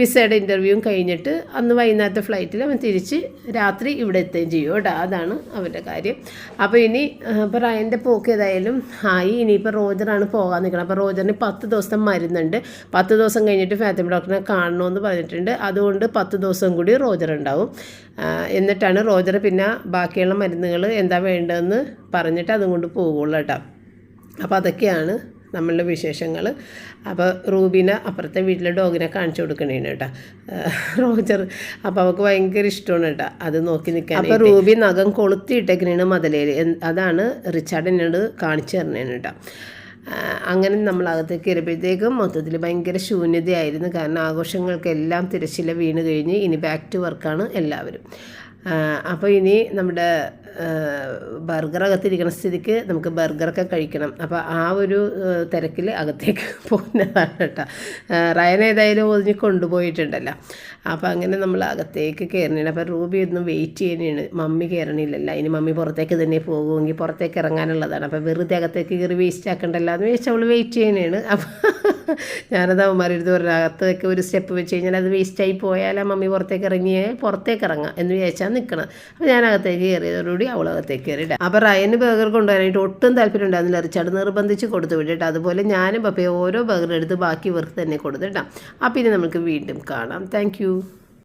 വിസയുടെ ഇന്റർവ്യൂവും കഴിഞ്ഞിട്ട് അന്ന് വൈകുന്നേരത്തെ ഫ്ലൈറ്റിൽ അവൻ തിരിച്ച് രാത്രി ഇവിടെ എത്തുകയും ചെയ്യും കേട്ടോ. അതാണ് അവന്റെ കാര്യം. അപ്പോൾ ഇനി ഇപ്പോൾ റയന്റെ പോക്ക് ഏതായാലും ആയി. ഇനിയിപ്പോൾ റോജറാണ് പോകാൻ നിൽക്കണം അപ്പോൾ റോജറിന് പത്ത് ദിവസം മരുന്നുണ്ട്. പത്ത് ദിവസം കഴിഞ്ഞിട്ട് ഫാത്തിമ ഡോക്ടറിനെ കാണണമെന്ന് പറഞ്ഞിട്ടുണ്ട്. അതുകൊണ്ട് പത്ത് ദിവസം കൂടി റോജർ ഉണ്ടാവും. എന്നിട്ടാണ് റോജർ പിന്നെ ബാക്കിയുള്ള മരുന്നുകൾ എന്താ വേണ്ടതെന്ന് പറഞ്ഞിട്ട് അതും കൊണ്ട് പോകുള്ളൂ കേട്ടോ. അപ്പോൾ അതൊക്കെയാണ് നമ്മളുടെ വിശേഷങ്ങൾ. അപ്പോൾ റൂബിനെ അപ്പുറത്തെ വീട്ടിലെ ഡോഗിനെ കാണിച്ചു കൊടുക്കണേന് കേട്ടോ. റോജർ. അപ്പോൾ അവൾക്ക് ഭയങ്കര ഇഷ്ടമാണ് കേട്ടോ. അത് നോക്കി നിൽക്കാൻ അപ്പോൾ റൂബി നഖം കൊളുത്തിയിട്ടേക്കണേണ് മതലയിൽ അതാണ് റിച്ചാർഡ് എന്നോട് കാണിച്ചു തരണേന് കേട്ടോ. അങ്ങനെ നമ്മൾ കയറിയപ്പോഴത്തേക്കും മൊത്തത്തിൽ ഭയങ്കര ശൂന്യതയായിരുന്നു. കാരണം ആഘോഷങ്ങൾക്കെല്ലാം തിരശ്ശില വീണ് കഴിഞ്ഞ് ഇനി ബാക്ക് ടു വർക്കാണ് എല്ലാവരും. അപ്പോൾ ഇനി നമ്മുടെ ബർഗർ അകത്തിരിക്കുന്ന സ്ഥിതിക്ക് നമുക്ക് ബർഗറൊക്കെ കഴിക്കണം. അപ്പോൾ ആ ഒരു തിരക്കിൽ അകത്തേക്ക് പോകുന്നതാണ് കേട്ടോ. റയൻ ഏതായാലും ഒതുങ്ങി കൊണ്ടുപോയിട്ടുണ്ടല്ലോ. അപ്പോൾ അങ്ങനെ നമ്മൾ അകത്തേക്ക് കയറണേണ് അപ്പോൾ റൂബി ഒന്നും വെയിറ്റ് ചെയ്യണേണ്. മമ്മി കയറണില്ലല്ലോ ഇനി മമ്മി പുറത്തേക്ക് തന്നെ പോകുമെങ്കിൽ പുറത്തേക്ക് ഇറങ്ങാനുള്ളതാണ്. അപ്പോൾ വെറുതെ അകത്തേക്ക് കയറി വേസ്റ്റ് ആക്കണ്ടല്ലോ. എന്ന് വെച്ചാൽ അവൾ വെയിറ്റ് ചെയ്യണേണ്. അപ്പോൾ ഞാനത് അവന്മാരെടുത്ത് പറഞ്ഞു അകത്തേക്ക് ഒരു സ്റ്റെപ്പ് വെച്ച് കഴിഞ്ഞാൽ അത് വേസ്റ്റായി പോയാൽ മമ്മി പുറത്തേക്ക് ഇറങ്ങിയാൽ പുറത്തേക്ക് ഇറങ്ങാം. എന്ന് വിചാരിച്ചാൽ നിൽക്കണം അപ്പോൾ ഞാൻ അകത്തേക്ക് കയറിയതോടുകൂടി അവൾ അകത്തേക്ക് കയറിയിട്ട് അപ്പോൾ റയന് ബർഗർ കൊണ്ടുവരാനായിട്ട് ഒട്ടും താല്പര്യം ഉണ്ടായിരുന്നില്ല. റിച്ചാർഡ് നിർബന്ധിച്ച് കൊടുത്തു വിട്ടിട്ട്. അതുപോലെ ഞാനും പപ്പയെ ഓരോ ബർഗർ എടുത്ത് ബാക്കി ഇവർക്ക് തന്നെ കൊടുത്തിട്ടാം അപ്പോൾ ഇനി നമുക്ക് വീണ്ടും കാണാം. Thank you.